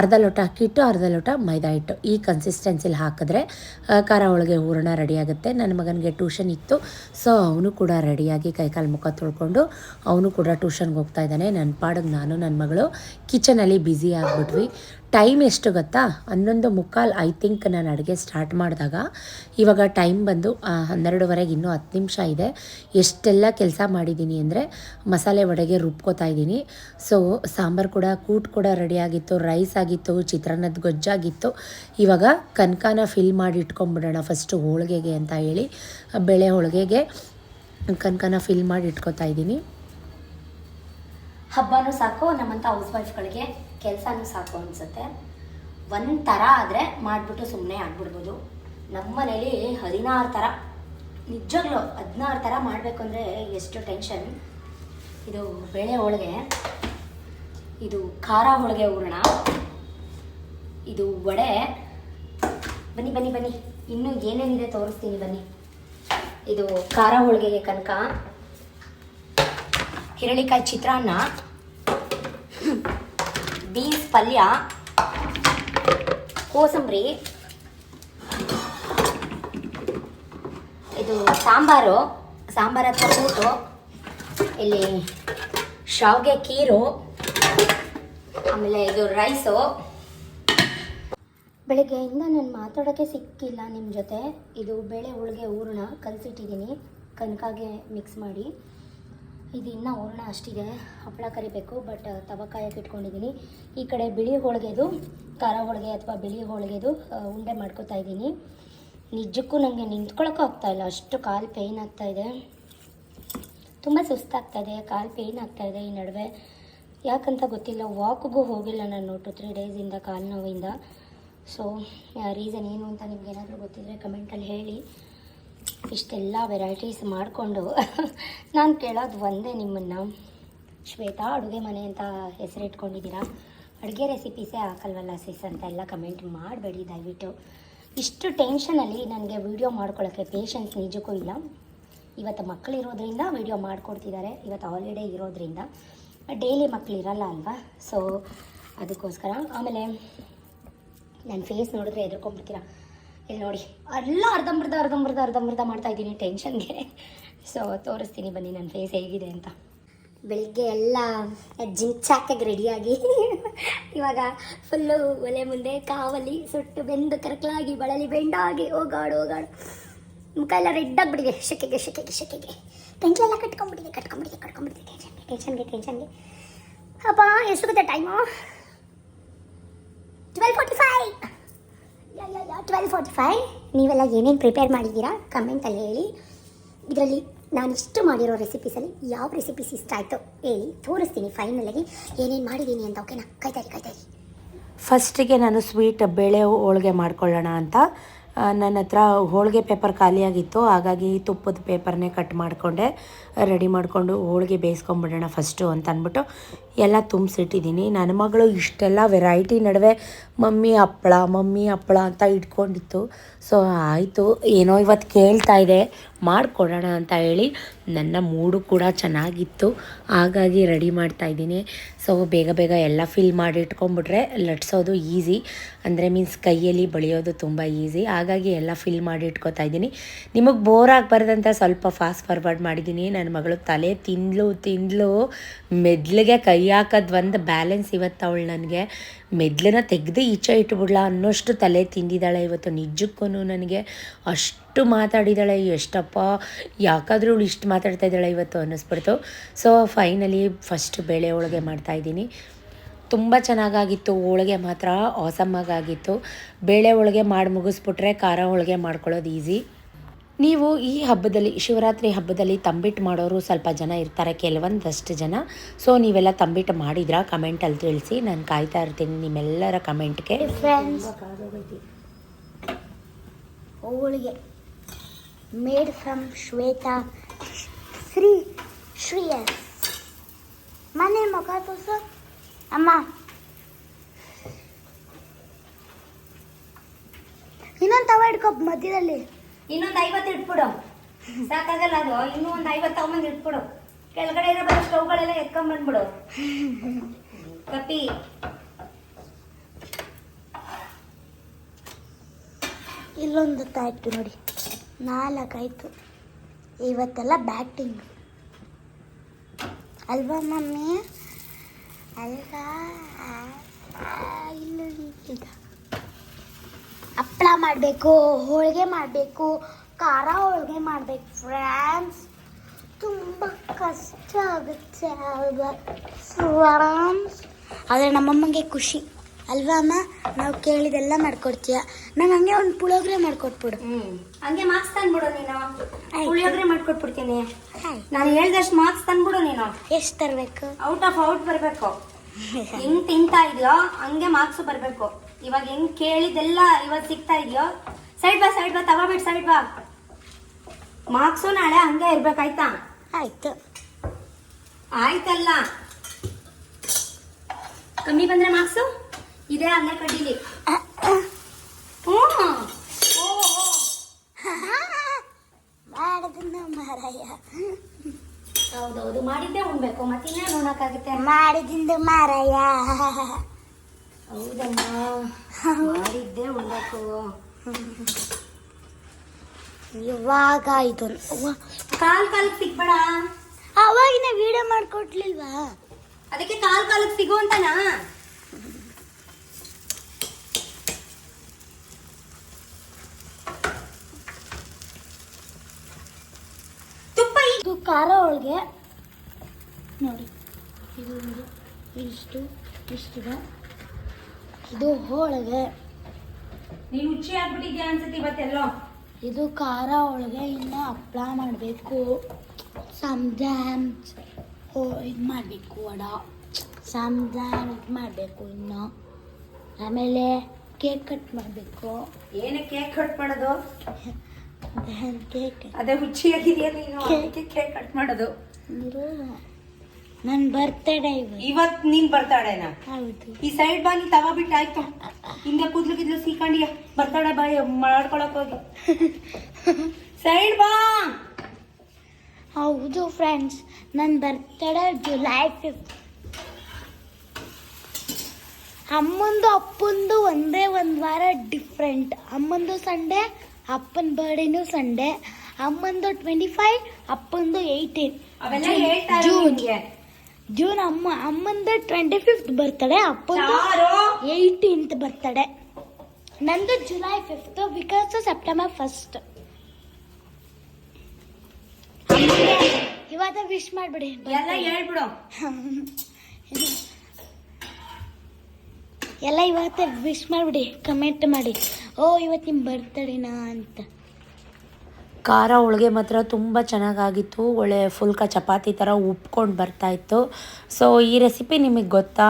ಅರ್ಧ ಲೋಟ ಅಕ್ಕಿ ಹಿಟ್ಟು ಅರ್ಧ ಲೋಟ ಮೈದಾ ಹಿಟ್ಟು. ಈ ಕನ್ಸಿಸ್ಟೆನ್ಸಿಲಿ ಹಾಕಿದ್ರೆ ಖಾರ ಹೋಳಿಗೆ ಹೂರಣ ರೆಡಿಯಾಗುತ್ತೆ ನನ್ನ ಮಗನಿಗೆ ಟ್ಯೂಷನ್ ಇತ್ತು. ಸೊ ಅವನು ಕೂಡ ರೆಡಿಯಾಗಿ ಕೈಕಾಲು ಮುಖ ತೊಳ್ಕೊಂಡು, ಅವನು ಕೂಡ ಟ್ಯೂಷನ್ಗೆ ಹೋಗ್ತಾ ಇದ್ದಾನೆ. ನನ್ನ ಪಾಡಿಗೆ ನಾನು ನನ್ನ ಮಗಳು ಕಿಚನಲ್ಲಿ ಬ್ಯುಸಿ ಆಗಿಬಿಟ್ವಿ. ಟೈಮ್ ಎಷ್ಟು ಗೊತ್ತಾ? ಹನ್ನೊಂದು ಮುಕ್ಕಾಲು ಐ ಥಿಂಕ್ ನಾನು ಅಡುಗೆ ಸ್ಟಾರ್ಟ್ ಮಾಡಿದಾಗ, ಇವಾಗ ಟೈಮ್ ಬಂದು ಹನ್ನೆರಡುವರೆಗೆ ಇನ್ನೂ ಹತ್ತು ನಿಮಿಷ ಇದೆ. ಎಷ್ಟೆಲ್ಲ ಕೆಲಸ ಮಾಡಿದ್ದೀನಿ ಅಂದರೆ, ಮಸಾಲೆ ವಡೆಗೆ ರುಬ್ಕೋತಾ ಇದ್ದೀನಿ. ಸೊ ಸಾಂಬಾರು ಕೂಡ, ಕೂಟ್ ಕೂಡ ರೆಡಿಯಾಗಿತ್ತು ರೈಸ್ ಆಗಿತ್ತು ಚಿತ್ರಾನ್ನದ ಗೊಜ್ಜಾಗಿತ್ತು. ಇವಾಗ ಕನಕನ ಫಿಲ್ ಮಾಡಿ ಇಟ್ಕೊಂಡ್ಬಿಡೋಣ ಫಸ್ಟು ಹೋಳಿಗೆಗೆ ಅಂತ ಹೇಳಿ. ಬೆಳೆ ಹೋಳಿಗೆಗೆ ಕನಕನ ಫಿಲ್ ಮಾಡಿ ಇಟ್ಕೊತಾ ಇದ್ದೀನಿ. ಹಬ್ಬನೂ ಸಾಕು ನಮ್ಮಂಥ ಹೌಸ್ ವೈಫ್ಗಳಿಗೆ ಕೆಲಸನೂ ಸಾಕು ಅನಿಸುತ್ತೆ. ಒಂಥರ ಥರ ಆದರೆ ಮಾಡಿಬಿಟ್ಟು ಸುಮ್ಮನೆ ಆಗ್ಬಿಡ್ಬೋದು. ನಮ್ಮ ಮನೇಲಿ ಹದಿನಾರು ಥರ ನಿಜವಾಗ್ಲೂ ಹದಿನಾರು ಥರ ಮಾಡಬೇಕು ಅಂದರೆ ಎಷ್ಟು ಟೆನ್ಷನ್ ಇದು ಬೇಳೆ ಹೋಳಿಗೆ, ಇದು ಖಾರ ಹೋಳಿಗೆ ಹೂರಣ ಇದು ವಡೆ. ಬನ್ನಿ ಬನ್ನಿ ಬನ್ನಿ. ಇನ್ನೂ ಏನೇನಿದೆ ತೋರಿಸ್ತೀನಿ ಬನ್ನಿ. ಇದು ಖಾರ ಹೋಳಿಗೆಗೆ ಕನಕ ಹಿರಳಿಕಾಯಿ ಚಿತ್ರಾನ್ನ, ಬೀನ್ಸ್ ಪಲ್ಯ, ಕೋಸಂಬರಿ, ಇದು ಸಾಂಬಾರು ಸಾಂಬಾರು ಅಥವಾ ಕೂಟು ಇಲ್ಲಿ ಶಾವಿಗೆ ಕೀರು ಆಮೇಲೆ ಇದು ರೈಸು. ಬೆಳಗ್ಗೆಯಿಂದ ನಾನು ಮಾತಾಡೋಕ್ಕೆ ಸಿಕ್ಕಿಲ್ಲ ನಿಮ್ಮ ಜೊತೆ. ಇದು ಬೇಳೆ ಹೋಳಿಗೆ ಹೂರಣ ಕಲಸಿಟ್ಟಿದ್ದೀನಿ ಕನಕಾಗೆ ಮಿಕ್ಸ್ ಮಾಡಿ. ಇದು ಇನ್ನೂ ಹೂರಣ ಅಷ್ಟಿದೆ. ಹಪ್ಪಳ ಕರಿಬೇಕು ಬಟ್ ತವಕಾಯಕ್ಕೆ ಇಟ್ಕೊಂಡಿದ್ದೀನಿ ಈ ಕಡೆ ಬಿಳಿ ಹೋಳಿಗೆದು, ಖಾರ ಹೋಳಿಗೆ ಅಥವಾ ಬಿಳಿ ಹೋಳಿಗೆದು ಉಂಡೆ ಮಾಡ್ಕೋತಾ ಇದ್ದೀನಿ ನಿಜಕ್ಕೂ ನನಗೆ ನಿಂತ್ಕೊಳ್ಳೋಕೆ ಆಗ್ತಾ ಇಲ್ಲ. ಅಷ್ಟು ಕಾಲು ಪೇಯ್ನ್ ಆಗ್ತಾ ಇದೆ. ತುಂಬ ಸುಸ್ತಾಗ್ತಾ ಇದೆ. ಕಾಲು ಪೇಯ್ನ್ ಆಗ್ತಾ ಇದೆ ಈ ನಡುವೆ. ಯಾಕಂತ ಗೊತ್ತಿಲ್ಲ. ವಾಕ್ಗೂ ಹೋಗಿಲ್ಲ ನಾನು ಟು ತ್ರೀ ಡೇಸಿಂದ ಕಾಲು ನೋವಿಂದ ಸೊ ರೀಸನ್ ಏನು ಅಂತ ನಿಮ್ಗೆ ಏನಾದರೂ ಗೊತ್ತಿದ್ದರೆ ಕಮೆಂಟಲ್ಲಿ ಹೇಳಿ. ಇಷ್ಟೆಲ್ಲ ವೆರೈಟೀಸ್ ಮಾಡಿಕೊಂಡು (laughs) ನಾನು ಕೇಳೋದು ಒಂದೇ ನಿಮ್ಮನ್ನು. ಶ್ವೇತಾ, ಅಡುಗೆ ಮನೆ ಅಂತ ಹೆಸರಿಟ್ಕೊಂಡಿದ್ದೀರಾ? ಅಡುಗೆ ರೆಸಿಪೀಸೇ ಹಾಕಲ್ವಲ್ಲ ಸಿಸ್ ಅಂತ ಎಲ್ಲ ಕಮೆಂಟ್ ಮಾಡಬೇಡಿ ದಯವಿಟ್ಟು. ಇಷ್ಟು ಟೆನ್ಷನಲ್ಲಿ ನನಗೆ ವೀಡಿಯೋ ಮಾಡ್ಕೊಳ್ಳೋಕ್ಕೆ ಪೇಷನ್ಸ್ ನಿಜಕ್ಕೂ ಇಲ್ಲ. ಇವತ್ತು ಮಕ್ಕಳಿರೋದ್ರಿಂದ ವೀಡಿಯೋ ಮಾಡಿಕೊಡ್ತಿದ್ದಾರೆ ಇವತ್ತು ಹಾಲಿಡೇ ಇರೋದ್ರಿಂದ. ಡೈಲಿ ಮಕ್ಕಳಿರಲ್ಲ ಅಲ್ವಾ? ಸೊ ಅದಕ್ಕೋಸ್ಕರ ಆಮೇಲೆ ನನ್ನ ಫೇಸ್ ನೋಡಿದ್ರೆ ಎದ್ರಕೊಂಡ್ಬಿಡ್ತೀರಾ ಇಲ್ಲಿ ನೋಡಿ, ಎಲ್ಲ ಅರ್ಧಂಬರ್ಧ ಅರ್ಧಂಬರ್ಧ ಅರ್ಧಂಬರ್ಧ ಮಾಡ್ತಾ ಇದ್ದೀನಿ ಟೆನ್ಷನ್ಗೆ ಸೊ ತೋರಿಸ್ತೀನಿ ಬನ್ನಿ ನನ್ನ ಫೇಸ್ ಹೇಗಿದೆ ಅಂತ. ಬೆಳಿಗ್ಗೆ ಎಲ್ಲ ಜಿಂಚಾಕಾಗಿ ರೆಡಿಯಾಗಿ ಇವಾಗ ಫುಲ್ಲು ಒಲೆ ಮುಂದೆ ಕಾವಲಿ, ಸುಟ್ಟು ಬೆಂದು ಕರಕಲಾಗಿ ಬಳಲಿ ಬೆಂಡಾಗಿ ಓಗಾಡು ಓಗಾಡು ಮುಖ ಎಲ್ಲ ರೆಡ್ ಆಗಿಬಿಟ್ಟಿದೆ, ಶೆಕೆಗೆ ಶೆಕೆಗೆ ಶೆಕೆಗೆ. ಟೆನ್ಷನ್ ಕಟ್ಕೊಂಡ್ಬಿಟ್ಟಿದೆ ಕಟ್ಕೊಂಡ್ಬಿಟ್ಟಿದೆ ಕಟ್ಕೊಂಡ್ಬಿಟ್ಟಿದೆ. ಟೆನ್ಷನ್ಗೆ ಟೆನ್ಷನ್ಗೆ ಟೆನ್ಷನ್ಗೆ ಅಪ್ಪ ಎಷ್ಟು ಗೊತ್ತಾ time twelve forty five twelve forty five ನೀವೆಲ್ಲ ಏನೇನು ಪ್ರಿಪೇರ್ ಮಾಡಿದ್ದೀರಾ? ಕಮೆಂಟಲ್ಲಿ ಹೇಳಿ. ಇದರಲ್ಲಿ ನಾನು ಇಷ್ಟು ಮಾಡಿರೋ ರೆಸಿಪೀಸಲ್ಲಿ ಯಾವ ರೆಸಿಪೀಸ್ ಇಷ್ಟ ಆಯಿತು ಹೇಳಿ ತೋರಿಸ್ತೀನಿ ಫೈನಲಾಗಿ ಏನೇನು ಮಾಡಿದ್ದೀನಿ ಅಂತ ಓಕೆನಾ ಕಾಯ್ತಾರಿ ಕಾಯ್ತಾರಿ ಫಸ್ಟಿಗೆ ನಾನು ಸ್ವೀಟ್ ಬೇಳೆ ಹೋಳಿಗೆ ಮಾಡ್ಕೊಳ್ಳೋಣ ಅಂತ. ನನ್ನ ಹತ್ರ ಹೋಳಿಗೆ ಪೇಪರ್ ಖಾಲಿಯಾಗಿತ್ತು, ಹಾಗಾಗಿ ತುಪ್ಪದ ಪೇಪರ್ನೇ ಕಟ್ ಮಾಡಿಕೊಂಡೆ. ರೆಡಿ ಮಾಡಿಕೊಂಡು ಹೋಳಿಗೆ ಬೇಯಿಸ್ಕೊಂಬಿಡೋಣ ಫಸ್ಟು ಅಂತ ಅಂದ್ಬಿಟ್ಟು ಎಲ್ಲ ತುಂಬಿಸಿಟ್ಟಿದ್ದೀನಿ. ನನ್ನ ಮಗಳು ಇಷ್ಟೆಲ್ಲ ವೆರೈಟಿ ನಡುವೆ ಮಮ್ಮಿ ಹಪ್ಪಳ ಮಮ್ಮಿ ಹಪ್ಪಳ ಅಂತ ಇಟ್ಕೊಂಡಿತ್ತು. ಸೊ, ಆಯಿತು, ಏನೋ ಇವತ್ತು ಕೇಳ್ತಾ ಇದೆ, ಮಾಡಿಕೊಡೋಣ ಅಂತ ಹೇಳಿ ನನ್ನ ಮೂಡು ಕೂಡ ಚೆನ್ನಾಗಿತ್ತು. ಹಾಗಾಗಿ ರೆಡಿ ಮಾಡ್ತಾ ಇದ್ದೀನಿ. ಸೊ, ಬೇಗ ಬೇಗ ಎಲ್ಲ ಫಿಲ್ ಮಾಡಿ ಇಟ್ಕೊಂಡ್ಬಿಟ್ರೆ ಲಟ್ಸೋದು ಈಸಿ. ಅಂದರೆ ಮೀನ್ಸ್ ಕೈಯಲ್ಲಿ ಬಳಿಯೋದು ತುಂಬ ಈಸಿ. ಹಾಗಾಗಿ ಎಲ್ಲ ಫಿಲ್ ಮಾಡಿ ಇಟ್ಕೊತಾ ಇದ್ದೀನಿ. ನಿಮಗೆ ಬೋರ್ ಆಗಬಾರ್ದಂತ ಸ್ವಲ್ಪ ಫಾಸ್ಟ್ ಫಾರ್ವರ್ಡ್ ಮಾಡಿದ್ದೀನಿ. ನನ್ನ ಮಗಳು ತಲೆ ತಿಂದ್ಲು ತಿಂದ್ಲು. ಮೆದ್ಲಿಗೆ ಕೈ ಹಾಕೋದು ಒಂದು ಬ್ಯಾಲೆನ್ಸ್ ಇವತ್ತು ಅವಳು ನನಗೆ. ಮೆದ್ಲನ್ನ ತೆಗೆದು ಈಚೆ ಇಟ್ಬಿಡ್ಲ ಅನ್ನೋಷ್ಟು ತಲೆ ತಿಂದಿದ್ದಾಳೆ ಇವತ್ತು ನಿಜಕ್ಕೂ ನನಗೆ. ಅಷ್ಟು ಮಾತಾಡಿದ್ದಾಳೆ, ಎಷ್ಟಪ್ಪ, ಯಾಕಾದರೂ ಇವಳು ಇಷ್ಟು ಮಾತಾಡ್ತಾ ಇದ್ದಾಳೆ ಇವತ್ತು ಅನ್ನಿಸ್ಬಿಡ್ತು. ಸೊ ಫೈನಲಿ ಫಸ್ಟ್ ಬೇಳೆ ಹೋಳಿಗೆ ಮಾಡ್ತಾಯಿದ್ದೀನಿ ತುಂಬ ಚೆನ್ನಾಗಾಗಿತ್ತು, ಹೋಳಿಗೆ ಮಾತ್ರ ಆಸಮ್ಮಾಗಾಗಿತ್ತು ಬೇಳೆ ಹೋಳಿಗೆ ಮಾಡಿ ಮುಗಿಸ್ಬಿಟ್ರೆ ಖಾರ ಹೋಳಿಗೆ ಮಾಡ್ಕೊಳ್ಳೋದು ಈಸಿ ನೀವು ಈ ಹಬ್ಬದಲ್ಲಿ, ಶಿವರಾತ್ರಿ ಹಬ್ಬದಲ್ಲಿ ತಂಬಿಟ್ಟು ಮಾಡೋರು ಸ್ವಲ್ಪ ಜನ ಇರ್ತಾರೆ, ಕೆಲವೊಂದಷ್ಟು ಜನ. ಸೊ ನೀವೆಲ್ಲ ತಂಬಿಟ್ಟು ಮಾಡಿದ್ರಾ? ಕಮೆಂಟಲ್ಲಿ ತಿಳಿಸಿ. ನಾನು ಕಾಯ್ತಾ ಇರ್ತೀನಿ ನಿಮ್ಮೆಲ್ಲರ ಕಮೆಂಟ್ಗೆ ಹೋಳಿಗೆ. Made from Shweta. Shri Shreyas ಮನೆ ಮಗ ತೋಸ ಅಮ್ಮ. ಇನ್ನೊಂದು ತವ ಇಟ್ಕೊ ಮಧ್ಯದಲ್ಲಿ. ಇನ್ನೊಂದು ಐವತ್ತು ಇಟ್ಬಿಡು. ಸಾಕಾಗಲ್ಲ ಅದು. ಇನ್ನೂ ಒಂದು ಐವತ್ತು ತಗೊಂಬಂದು ಇಟ್ಬಿಡು. ಕೆಳಗಡೆ ಇರೋ ಬರೋ ಸ್ಟವ್ಗಳೆಲ್ಲ ಎತ್ಕೊಂಡ್ಬಂದ್ಬಿಡು ಕಪಿ ಇಲ್ಲೊಂದು ತಾಯ್ತು ನೋಡಿ. ನಾಲ್ಕಾಯ್ತು. ಇವತ್ತೆಲ್ಲ ಬ್ಯಾಟಿಂಗ್. ಅಲ್ವಾ ಮಮ್ಮಿ? ಅಲ್ವಾ? ಇಲ್ಲ ಈಗ ಹಪ್ಪಳ ಮಾಡಬೇಕು ಹೋಳಿಗೆ ಮಾಡಬೇಕು ಖಾರ ಹೋಳಿಗೆ ಮಾಡಬೇಕು ಫ್ರೆಂಡ್ಸ್ ತುಂಬ ಕಷ್ಟ ಆಗುತ್ತೆ ಅಲ್ವಾ? ಫ್ರಾನ್ಸ್ ಆದರೆ ನಮ್ಮಮ್ಮಂಗೆ ಖುಷಿ. ಅಲ್ವಾ ಅಮ್ಮ? ನಾವು ಕೇಳಿದೆಲ್ಲ ಮಾಡ್ಕೊಡ್ತೀಯ? ನಂಗೆ ಹಂಗೆ ಒಂದು ಮಾಡ್ಕೊಟ್ಬಿಡು. ಹ್ಞೂ ಹಂಗೆ ಮಾರ್ಕ್ಸ್ ತಂದ್ಬಿಡು ನೀನು. ಪುಳಿಯೋಗ್ರೆ ಪುಳಿಯೋಗರೆ ಮಾಡ್ಕೊಟ್ಬಿಡ್ತೀನಿ. ನಾನು ಹೇಳ್ದಷ್ಟು ಮಾರ್ಕ್ಸ್ ತಂದ್ಬಿಡು ನೀನು. ಎಷ್ಟು ತರಬೇಕು? ಔಟ್ ಆಫ್ ಔಟ್ ಬರಬೇಕು. (laughs) ಹಿಂಗೆ ತಿಂತಾ ಇದೆಯೋ ಹಂಗೆ ಮಾರ್ಕ್ಸ್ ಬರಬೇಕು. ಇವಾಗ ಹೆಂಗ್ ಕೇಳಿದೆಲ್ಲ ಇವಾಗ ಸಿಗ್ತಾ ಇದೆಯೋ? ಸೈಡ್ ಬಾ ಸೈಡ್ ಬಾ ತಗೋಬಿಟ್ಟು ಸೈಡ್ ಬಾ. ಮಾರ್ಕ್ಸು ನಾಳೆ ಹಂಗೆ ಇರ್ಬೇಕಾಯ್ತಾ ಆಯ್ತು? ಆಯ್ತಲ್ಲ. ಕಮ್ಮಿ ಬಂದ್ರೆ ಮಾರ್ಕ್ಸು ಇದೇ ಅಲ್ಲೇ ಕಡ್ಡಿಲಿ ಹ್ಞೂ. ಮಾರಾಯ. ಹೌದೌದು ಮಾಡಿದ್ದೆ ಉಣ್ಬೇಕು ಮತ್ತಿನ್ನೇನು ಉಣ್ಣಕ್ಕಾಗುತ್ತೆ? ಮಾಡಿದಿಂದ ಮಾರಾಯ. ಹೌದಮ್ಮ. ಮಾಡಿದ್ದೆ ಉಣ್ಬೇಕು ಇವಾಗ ಇದು ಕಾಲ್ ಕಾಲಕ್ಕೆ ಸಿಗ್ಬೇಡ. ಅವಾಗಿನ ವಿಡಿಯೋ ಮಾಡ್ಕೊಟ್ಲಿಲ್ವಾ? ಅದಕ್ಕೆ ಕಾಲ್ ಕಾಲಕ್ಕೆ ಸಿಗು ಅಂತನಾ? ತುಪ್ಪ ಇದು ಖಾರ ಹೋಳಿಗೆ. ನೋಡಿ ಇದು ಇಷ್ಟು ಇಷ್ಟಿದೆ. ಇದು ಹೋಳಿಗೆ. ನೀನು ಹುಚ್ಚಿ ಆಗ್ಬಿಟ್ಟಿದ್ಯಾ ಅನ್ಸುತ್ತೆ ಇವತ್ತೆಲ್ಲೋ? ಇದು ಖಾರ ಹೋಳಿಗೆ ಇನ್ನು ಹಪ್ಪಳ ಮಾಡಬೇಕು. ಸಂಜಾಮ್ ಇದು ಮಾಡಬೇಕು ವಡ. ಸಂಜಾಮ್ ಇದು ಮಾಡಬೇಕು ಇನ್ನು. ಆಮೇಲೆ ಕೇಕ್ ಕಟ್ ಮಾಡಬೇಕು. ಏನಕ್ಕೆ ಕೇಕ್ ಕಟ್ ಮಾಡೋದು? (laughs) ಕೇಕ್. ಅದೇ ಹುಚ್ಚಿ ಆಗಿದೆಯಾ ನೀನು ಅದಕ್ಕೆ ಕೇಕ್ ಕಟ್ ಮಾಡೋದು. ನನ್ನ ಬರ್ತಡೇ ಇವತ್ತು ಇವತ್ ನೀನ್ ಬರ್ತಾಳೇನಾ ಹೌದು. ಈ ಸೈಡ್ ಬಾ ನೀ ತವ ಬಿಟ್ಟು ಆಯ್ತು. ಹಿಂದೆ ಕೂದ್ಲು ಗಿದ್ಲು ಸೀಕೊಂಡಿಯ. ಬರ್ತಾಡ ಬಾ ಮಾಡ್ಕೊಳಕ್ ಹೋಗಿ. ಸೈಡ್ ಬಾ. ಹೌದು ಫ್ರೆಂಡ್ಸ್ ನನ್ ಬರ್ತಡೇ ಜುಲೈ ಫಿಫ್ತ್ ಅಮ್ಮಂದು ಅಪ್ಪಂದು ಒಂದೇ ಒಂದು ವಾರ ಡಿಫ್ರೆಂಟ್ ಅಮ್ಮಂದು ಸಂಡೆ ಅಪ್ಪನ ಬರ್ಡೇನು ಸಂಡೇ ಅಮ್ಮಂದು ಟ್ವೆಂಟಿ ಫೈವ್ ಅಪ್ಪಂದು ಏಯ್ಟೀನ್ ಅವೆಲ್ಲ ಜೂನ್. ಜೂನ್ ಅಮ್ಮ ಅಮ್ಮಂದ ಟ್ವೆಂಟಿ ಫಿಫ್ತ್ ಬರ್ತಡೆ ಅಪ್ಪಂದು ಏಯ್ಟೀನ್ತ್ ಬರ್ತಡೆ ನಂದು July fifth because September first ಇವಾಗ ವಿಶ್ ಮಾಡ್ಬಿಡಿ ಎಲ್ಲ ಹೇಳ್ಬಿಡು. ಎಲ್ಲ ಇವತ್ತೇ ವಿಶ್ ಮಾಡಿಬಿಡಿ ಕಮೆಂಟ್ ಮಾಡಿ. ಓ ಇವತ್ತು ನಿಮ್ಮ ಬರ್ತಡೇನಾ ಅಂತ. ಖಾರ ಹೋಳಿಗೆ ಮಾತ್ರ ತುಂಬ ಚೆನ್ನಾಗಾಗಿತ್ತು. ಒಳ್ಳೆ ಫುಲ್ಕ ಚಪಾತಿ ಥರ ಉಪ್ಕೊಂಡು ಬರ್ತಾಯಿತ್ತು ಸೊ ಈ ರೆಸಿಪಿ ನಿಮಗೆ ಗೊತ್ತಾ?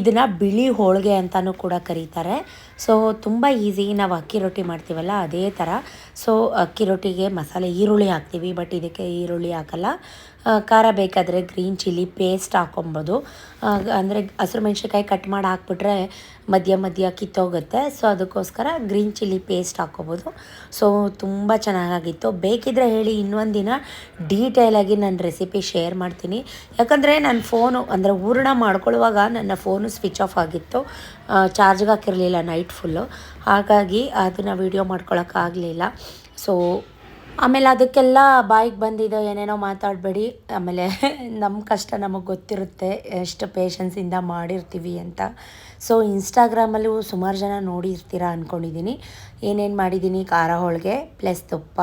ಇದನ್ನು ಬಿಳಿ ಹೋಳಿಗೆ ಅಂತಲೂ ಕೂಡ ಕರೀತಾರೆ. ಸೊ ತುಂಬ ಈಸಿ ನಾವು ಅಕ್ಕಿ ರೊಟ್ಟಿ ಮಾಡ್ತೀವಲ್ಲ, ಅದೇ ಥರ ಸೊ ಅಕ್ಕಿ ರೊಟ್ಟಿಗೆ ಮಸಾಲೆ ಈರುಳ್ಳಿ ಹಾಕ್ತೀವಿ ಬಟ್ ಇದಕ್ಕೆ ಈರುಳ್ಳಿ ಹಾಕಲ್ಲ. ಖಾರ ಬೇಕಾದರೆ ಗ್ರೀನ್ ಚಿಲ್ಲಿ ಪೇಸ್ಟ್ ಹಾಕೊಬೋದು. ಅಂದರೆ ಹಸಿರು ಮೆಣಸಿನ್ಕಾಯಿ ಕಟ್ ಮಾಡಿ ಹಾಕ್ಬಿಟ್ರೆ ಮಧ್ಯ ಮಧ್ಯ ಕಿತ್ತೋಗುತ್ತೆ. ಸೊ ಅದಕ್ಕೋಸ್ಕರ ಗ್ರೀನ್ ಚಿಲ್ಲಿ ಪೇಸ್ಟ್ ಹಾಕ್ಕೋಬೋದು ಸೊ ತುಂಬ ಚೆನ್ನಾಗಾಗಿತ್ತು. ಬೇಕಿದ್ರೆ ಹೇಳಿ ಇನ್ನೊಂದು ದಿನ ಡೀಟೇಲಾಗಿ ನಾನು ರೆಸಿಪಿ ಶೇರ್ ಮಾಡ್ತೀನಿ. ಯಾಕಂದರೆ ನನ್ನ ಫೋನು ಅಂದರೆ ಹೂರಣ ಮಾಡ್ಕೊಳ್ಳುವಾಗ ನನ್ನ ಫೋನು ಸ್ವಿಚ್ ಆಫ್ ಆಗಿತ್ತು. ಚಾರ್ಜ್ಗೆ ಹಾಕಿರಲಿಲ್ಲ ನೈಟ್ ಫುಲ್ಲು ಹಾಗಾಗಿ ಅದನ್ನು ವೀಡಿಯೋ ಮಾಡ್ಕೊಳ್ಳೋಕ್ಕಾಗಲಿಲ್ಲ ಸೊ ಆಮೇಲೆ ಅದಕ್ಕೆಲ್ಲ ಬಾಯಿಗೆ ಬಂದಿದ್ದು ಏನೇನೋ ಮಾತಾಡಬೇಡಿ. ಆಮೇಲೆ ನಮ್ಮ ಕಷ್ಟ ನಮಗೆ ಗೊತ್ತಿರುತ್ತೆ, ಎಷ್ಟು ಪೇಷನ್ಸಿಂದ ಮಾಡಿರ್ತೀವಿ ಅಂತ. ಸೊ ಇನ್ಸ್ಟಾಗ್ರಾಮಲ್ಲೂ ಸುಮಾರು ಜನ ನೋಡಿರ್ತೀರ ಅಂದ್ಕೊಂಡಿದ್ದೀನಿ ಏನೇನು ಮಾಡಿದ್ದೀನಿ ಖಾರ ಹೋಳಿಗೆ ಪ್ಲಸ್ ತುಪ್ಪ,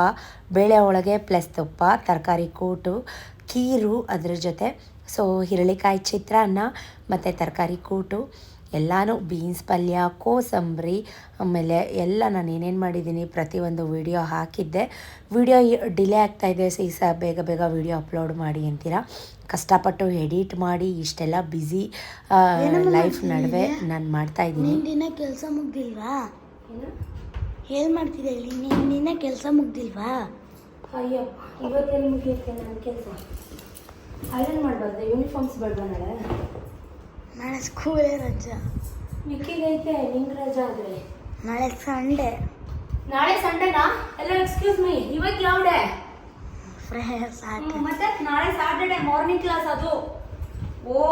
ಬೇಳೆ ಹೋಳಿಗೆ ಪ್ಲಸ್ ತುಪ್ಪ, ತರಕಾರಿ ಕೂಟು, ಕೀರು ಅದ್ರ ಜೊತೆ. ಸೊ ಹಿರಳಿಕಾಯಿ ಚಿತ್ರಾನ್ನ ಮತ್ತು ತರಕಾರಿ ಕೂಟು. ಎಲ್ಲನೂ ಬೀನ್ಸ್ ಪಲ್ಯ ಕೋಸಂಬರಿ ಆಮೇಲೆ ಎಲ್ಲ ನಾನು ಏನೇನು ಮಾಡಿದ್ದೀನಿ ಪ್ರತಿಯೊಂದು ವಿಡಿಯೋ ಹಾಕಿದ್ದೆ. ವಿಡಿಯೋ ಡಿಲೇ ಆಗ್ತಾಯಿದೆ ಸೀಸ ಬೇಗ ಬೇಗ ವಿಡಿಯೋ ಅಪ್ಲೋಡ್ ಮಾಡಿ ಅಂತೀರಾ? ಕಷ್ಟಪಟ್ಟು ಎಡಿಟ್ ಮಾಡಿ ಇಷ್ಟೆಲ್ಲ ಬ್ಯುಸಿ ಲೈಫ್ ನಡುವೆ ನಾನು ಮಾಡ್ತಾಯಿದ್ದೀನಿ ಇದ್ದೀನಿ. ದಿನ ಕೆಲಸ ಮುಗ್ದಿಲ್ವಾ? ಏನು? ಮಾಡ್ತಿದ್ದೆ ಇಲ್ಲಿ? ನಿನ್ನ ದಿನ ಕೆಲಸ ಮುಗ್ದಿಲ್ವಾ? ಅಯ್ಯೋ ಇವತ್ತೇನು ಮುಗಿಯುತ್ತೆ ನನ್ನ ಕೆಲಸ? ಐರನ್ ಮಾಡಬಾರ್ದು? ಯೂನಿಫಾರ್ಮ್ಸ್ ಬೇಡ ನಾಳೆ? ನಾಳೆ ಸ್ಕೂಲೇ ರಜಾ. ಮಿಕ್ಕಿಗೈತೆ ನಿಂಗೆ ರಜಾ ಆದರೆ? ನಾಳೆ ಸಂಡೆ ನಾಳೆ ಸಂಡೇನಾ ಎಲ್ಲ ಎಕ್ಸ್ಕ್ಯೂಸ್ ಮೀ ಇವತ್ತು ಯಾವ ಡೇ ಮತ್ತೆ ನಾಳೆ ಸಾಟರ್ಡೆ ಮಾರ್ನಿಂಗ್ ಕ್ಲಾಸ್ ಅದು. ಓ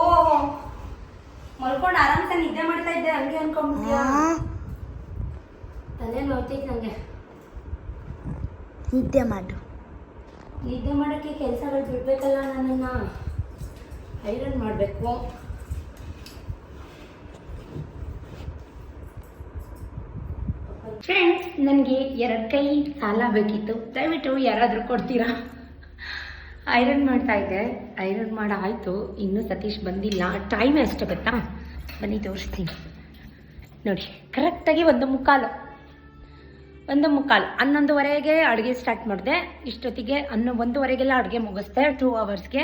ಮಲ್ಕೊಂಡು ಆರಾಮ್ಸೆ ನಿದ್ದೆ ಮಾಡ್ತಾ ಇದ್ದೆ ಹಂಗೆ ಅನ್ಕೊಂಡ್ಬಿಟ್ಯಾ? ತಲೆ ನೋಯ್ತೈತೆ ನಂಗೆ. ನಿದ್ದೆ ಮಾಡು. ನಿದ್ದೆ ಮಾಡೋಕ್ಕೆ ಕೆಲಸಗಳು ಬಿಡಬೇಕಲ್ಲ ನನ್ನನ್ನು. ಐರನ್ ಮಾಡಬೇಕು. ಫ್ರೆಂಡ್ಸ್ ನನಗೆ ಎರಡು ಕೈ ಸಾಲ ಬೇಕಿತ್ತು. ದಯವಿಟ್ಟು ಯಾರಾದರೂ ಕೊಡ್ತೀರಾ? ಐರನ್ ಮಾಡ್ತಾ ಇದ್ದೆ. ಐರನ್ ಮಾಡಾಯಿತು. ಇನ್ನೂ ಸತೀಶ್ ಬಂದಿಲ್ಲ. ಟೈಮ್ ಎಷ್ಟು ಗೊತ್ತಾ? ಬನ್ನಿ, ತೋರಿಸ್ತೀನಿ. ನೋಡಿ ಕರೆಕ್ಟಾಗಿ ಒಂದು ಮುಕ್ಕಾಲು. ಒಂದು ಮುಕ್ಕಾಲು. ಹನ್ನೊಂದುವರೆಗೆ ಅಡುಗೆ ಸ್ಟಾರ್ಟ್ ಮಾಡಿದೆ. ಇಷ್ಟೊತ್ತಿಗೆ ಹನ್ನೊ ಒಂದುವರೆಗೆಲ್ಲ ಅಡುಗೆ ಮುಗಿಸ್ದೆ ಟೂ ಅವರ್ಸ್ಗೆ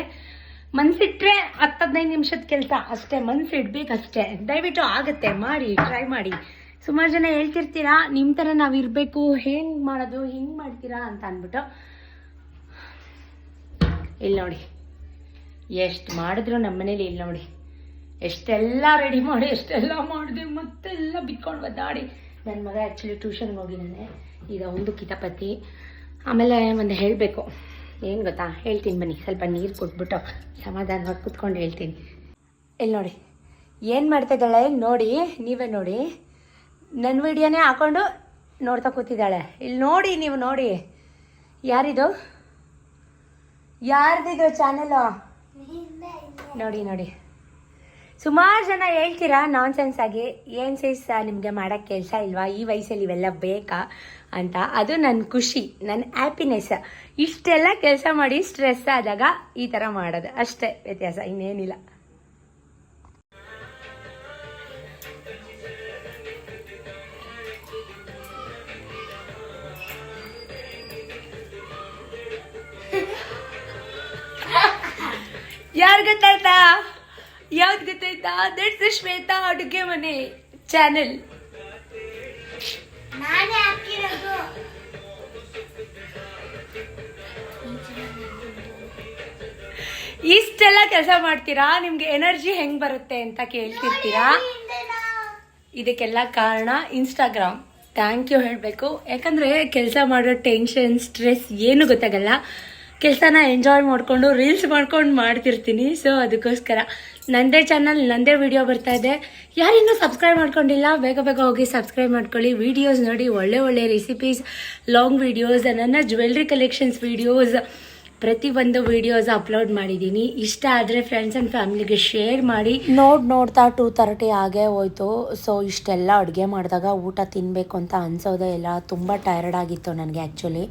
ಮನ್ಸಿಟ್ರೆ ಹತ್ತು ಹದಿನೈದು ನಿಮಿಷದ ಕೆಲಸ. ಅಷ್ಟೇ ಮನ್ಸಿಡ್ಬೇಕು ಅಷ್ಟೇ ದಯವಿಟ್ಟು ಆಗುತ್ತೆ. ಮಾಡಿ ಟ್ರೈ ಮಾಡಿ. ಸುಮಾರು ಜನ ಹೇಳ್ತಿರ್ತೀರಾ ನಿಮ್ಮ ಥರ ನಾವು ಇರಬೇಕು, ಹೆಂಗೆ ಮಾಡೋದು, ಹೆಂಗೆ ಮಾಡ್ತೀರಾ ಅಂತ ಅಂದ್ಬಿಟ್ಟು. ಇಲ್ಲಿ ನೋಡಿ, ಎಷ್ಟು ಮಾಡಿದ್ರು ನಮ್ಮ ಮನೇಲಿ ಇಲ್ಲಿ ನೋಡಿ. ಎಷ್ಟೆಲ್ಲ ರೆಡಿ ಮಾಡಿ, ಎಷ್ಟೆಲ್ಲ ಮಾಡಿದೆ, ಮತ್ತೆಲ್ಲ ಬಿಟ್ಕೊಂಡು ಒದ್ದಾಡಿ. ನನ್ನ ಮಗ ಆ್ಯಕ್ಚುಲಿ ಟ್ಯೂಷನ್ಗೆ ಹೋಗಿದ್ದಾನೆ ಈಗ ಒಂದು ಕಿತಾಪತಿ. ಆಮೇಲೆ ಒಂದು ಹೇಳಬೇಕು. ಏನು ಗೊತ್ತಾ? ಹೇಳ್ತೀನಿ ಬನ್ನಿ, ಸ್ವಲ್ಪ ನೀರು ಕೊಟ್ಬಿಟ್ಟು ಸಮಾಧಾನವಾಗಿ ಕುತ್ಕೊಂಡು ಹೇಳ್ತೀನಿ. ಇಲ್ಲಿ ನೋಡಿ, ಏನು ಮಾಡ್ತಿದ್ದಾಳೆ ನೋಡಿ, ನೀವೇ ನೋಡಿ. ನನ್ನ ವಿಡಿಯೋನೇ ಹಾಕೊಂಡು ನೋಡ್ತಾ ಕೂತಿದ್ದಾಳೆ. ಇಲ್ಲಿ ನೋಡಿ ನೀವು ನೋಡಿ. ಯಾರಿದು? ಯಾರ್ದಿದು ಚಾನಲು ನೋಡಿ ನೋಡಿ. ಸುಮಾರು ಜನ ಹೇಳ್ತೀರಾ ನಾನ್ ಸೆನ್ಸ್ ಆಗಿ, ಏನು ಸೈಸ್ ನಿಮಗೆ ಮಾಡೋಕ್ಕೆ ಕೆಲಸ ಇಲ್ವಾ? ಈ ವಯಸ್ಸಲ್ಲಿ ಇವೆಲ್ಲ ಬೇಕಾ ಅಂತ. ಅದು ನನ್ನ ಖುಷಿ ನನ್ನ ಹ್ಯಾಪಿನೆಸ್ ಇಷ್ಟೆಲ್ಲ ಕೆಲಸ ಮಾಡಿ ಸ್ಟ್ರೆಸ್ ಆದಾಗ ಈ ಥರ ಮಾಡೋದು. ಅಷ್ಟೇ ವ್ಯತ್ಯಾಸ, ಇನ್ನೇನಿಲ್ಲ. ಯಾರು ಗೊತ್ತಾಯ್ತಾ? ಯಾವ್ದು ಗೊತ್ತಾಯ್ತಾ? ದಟ್ಸ್ ಶ್ವೇತಾ ಅಡುಗೆ ಮನೆ ಚಾನೆಲ್. ಇಷ್ಟೆಲ್ಲ ಕೆಲಸ ಮಾಡ್ತೀರಾ? ನಿಮ್ಗೆ ಎನರ್ಜಿ ಹೆಂಗ್ ಬರುತ್ತೆ ಅಂತ ಕೇಳ್ತಿರ್ತೀರಾ? ಇದಕ್ಕೆಲ್ಲ ಕಾರಣ ಇನ್ಸ್ಟಾಗ್ರಾಮ್. ಥ್ಯಾಂಕ್ ಯು ಹೇಳಬೇಕು. ಯಾಕಂದರೆ ಕೆಲಸ ಮಾಡೋ ಟೆನ್ಷನ್ ಸ್ಟ್ರೆಸ್ ಏನು ಗೊತ್ತಾಗಲ್ಲ. ಕೆಲಸನ ಎಂಜಾಯ್ ಮಾಡಿಕೊಂಡು ರೀಲ್ಸ್ ಮಾಡ್ಕೊಂಡು ಮಾಡ್ತಿರ್ತೀನಿ. ಸೊ ಅದಕ್ಕೋಸ್ಕರ ನಂದೇ ಚಾನಲ್ ನಂದೇ ವಿಡಿಯೋ ಬರ್ತಾ ಇದೆ. ಯಾರಿನ್ನೂ ಸಬ್ಸ್ಕ್ರೈಬ್ ಮಾಡ್ಕೊಂಡಿಲ್ಲ, ಬೇಗ ಬೇಗ ಹೋಗಿ ಸಬ್ಸ್ಕ್ರೈಬ್ ಮಾಡ್ಕೊಳ್ಳಿ. ವಿಡಿಯೋಸ್ ನೋಡಿ, ಒಳ್ಳೆ ಒಳ್ಳೆ ರೆಸಿಪೀಸ್ ಲಾಂಗ್ ವಿಡಿಯೋಸ್ ನನ್ನ ಜ್ಯುವೆಲ್ರಿ ಕಲೆಕ್ಷನ್ಸ್ ವಿಡಿಯೋಸ್ ಪ್ರತಿಯೊಂದು ವಿಡಿಯೋಸ್ ಅಪ್ಲೋಡ್ ಮಾಡಿದ್ದೀನಿ. ಇಷ್ಟ ಆದರೆ ಫ್ರೆಂಡ್ಸ್ ಆ್ಯಂಡ್ ಫ್ಯಾಮಿಲಿಗೆ ಶೇರ್ ಮಾಡಿ. ನೋಡಿ, ನೋಡ್ತಾ ಟೂ ತರ್ಟಿ ಆಗೇ ಹೋಯ್ತು. ಸೊ ಇಷ್ಟೆಲ್ಲ ಅಡುಗೆ ಮಾಡಿದಾಗ ಊಟ ತಿನ್ನಬೇಕು ಅಂತ ಅನ್ಸೋದೇ ಇಲ್ಲ. ತುಂಬ ಟಯರ್ಡ್ ಆಗಿತ್ತು ನನಗೆ ಆ್ಯಕ್ಚುಲಿ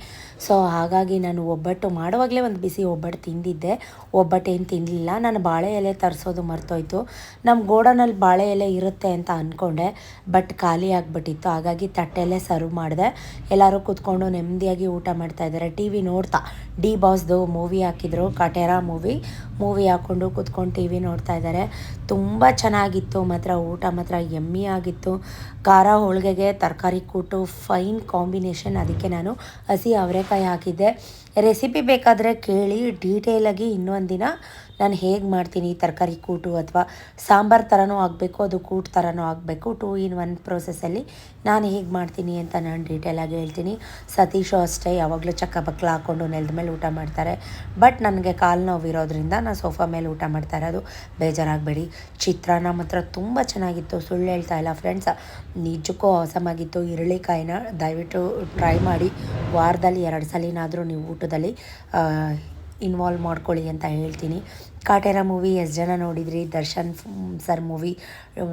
ಸೊ ಹಾಗಾಗಿ ನಾನು ಒಬ್ಬಟ್ಟು ಮಾಡುವಾಗಲೇ ಒಂದು ಬಿಸಿ ಒಬ್ಬಟ್ಟು ತಿಂದಿದ್ದೆ. ಒಬ್ಬಟ್ಟು ಏನು ತಿನ್ನಲಿಲ್ಲ ನಾನು ಬಾಳೆ ಎಲೆ ತರಿಸೋದು ಮರ್ತೋಯ್ತು. ನಮ್ಮ ಗೋಡನಲ್ಲಿ ಬಾಳೆ ಎಲೆ ಇರುತ್ತೆ ಅಂತ ಅಂದ್ಕೊಂಡೆ ಬಟ್ ಖಾಲಿ ಆಗಿಬಿಟ್ಟಿತ್ತು. ಹಾಗಾಗಿ ತಟ್ಟೆಲೆ ಸರ್ವ್ ಮಾಡಿದೆ. ಎಲ್ಲರೂ ಕೂತ್ಕೊಂಡು ನೆಮ್ಮದಿಯಾಗಿ ಊಟ ಮಾಡ್ತಾ ಇದ್ದಾರೆ. ಟಿ ವಿ ನೋಡ್ತಾ. ಡಿ ಬಾಸ್ದು ಮೂವಿ ಹಾಕಿದ್ರು. ಕಟೇರಾ ಮೂವಿ ಮೂವಿ ಹಾಕ್ಕೊಂಡು ಕೂತ್ಕೊಂಡು ಟಿ ವಿ ನೋಡ್ತಾ ಇದ್ದಾರೆ. ತುಂಬ ಚೆನ್ನಾಗಿತ್ತು. ಮಾತ್ರ ಊಟ ಮಾತ್ರ ಎಮ್ಮಿ ಆಗಿತ್ತು. ಖಾರ ಹೋಳಿಗೆಗೆ ತರಕಾರಿ ಕೂಟು ಫೈನ್ ಕಾಂಬಿನೇಷನ್ ಅದಕ್ಕೆ ನಾನು ಹಸಿ ಅವರೆಕಾಯಿ ಹಾಕಿದ್ದೆ. ರೆಸಿಪಿ ಬೇಕಾದರೆ ಕೇಳಿ ಡೀಟೇಲಾಗಿ ಇನ್ನೊಂದು ದಿನ ನಾನು ಹೇಗೆ ಮಾಡ್ತೀನಿ, ತರಕಾರಿ ಕೂಟು ಅಥವಾ ಸಾಂಬಾರು ಥರನೂ ಆಗಬೇಕು, ಅದು ಕೂಟ್ ಥರನೂ ಆಗಬೇಕು. ಟೂ ಇನ್ ಒನ್ ಪ್ರೋಸೆಸ್ಸಲ್ಲಿ ನಾನು ಹೇಗೆ ಮಾಡ್ತೀನಿ ಅಂತ ನಾನು ಡೀಟೇಲಾಗಿ ಹೇಳ್ತೀನಿ. ಸತೀಶು ಅಷ್ಟೇ ಯಾವಾಗಲೂ ಚಕ್ಕ ಬಕ್ಲ ಹಾಕ್ಕೊಂಡು ನೆಲದ ಮೇಲೆ ಊಟ ಮಾಡ್ತಾರೆ. ಬಟ್ ನನಗೆ ಕಾಲು ನೋವಿರೋದ್ರಿಂದ ನಾನು ಸೋಫಾ ಮೇಲೆ ಊಟ ಮಾಡ್ತಾ ಇರೋದು ಬೇಜಾರಾಗಬೇಡಿ. ಚಿತ್ರಾನ್ನ ಮಾತ್ರ ತುಂಬ ಚೆನ್ನಾಗಿತ್ತು. ಸುಳ್ಳು ಹೇಳ್ತಾ ಇಲ್ಲ ಫ್ರೆಂಡ್ಸ್ ನಿಜಕ್ಕೂ ಅವಸಮಾಗಿತ್ತು ಈರುಳ್ಳಿಕಾಯಿನ ದಯವಿಟ್ಟು ಟ್ರೈ ಮಾಡಿ. ವಾರದಲ್ಲಿ ಎರಡು ಸಲಿನಾದರೂ ನೀವು ಊಟದಲ್ಲಿ ಇನ್ವಾಲ್ವ್ ಮಾಡ್ಕೊಳ್ಳಿ ಅಂತ ಹೇಳ್ತೀನಿ. ಕಾಟೇರ ಮೂವಿ ಎಷ್ಟು ಜನ ನೋಡಿದ್ರಿ? ದರ್ಶನ್ ಸರ್ ಮೂವಿ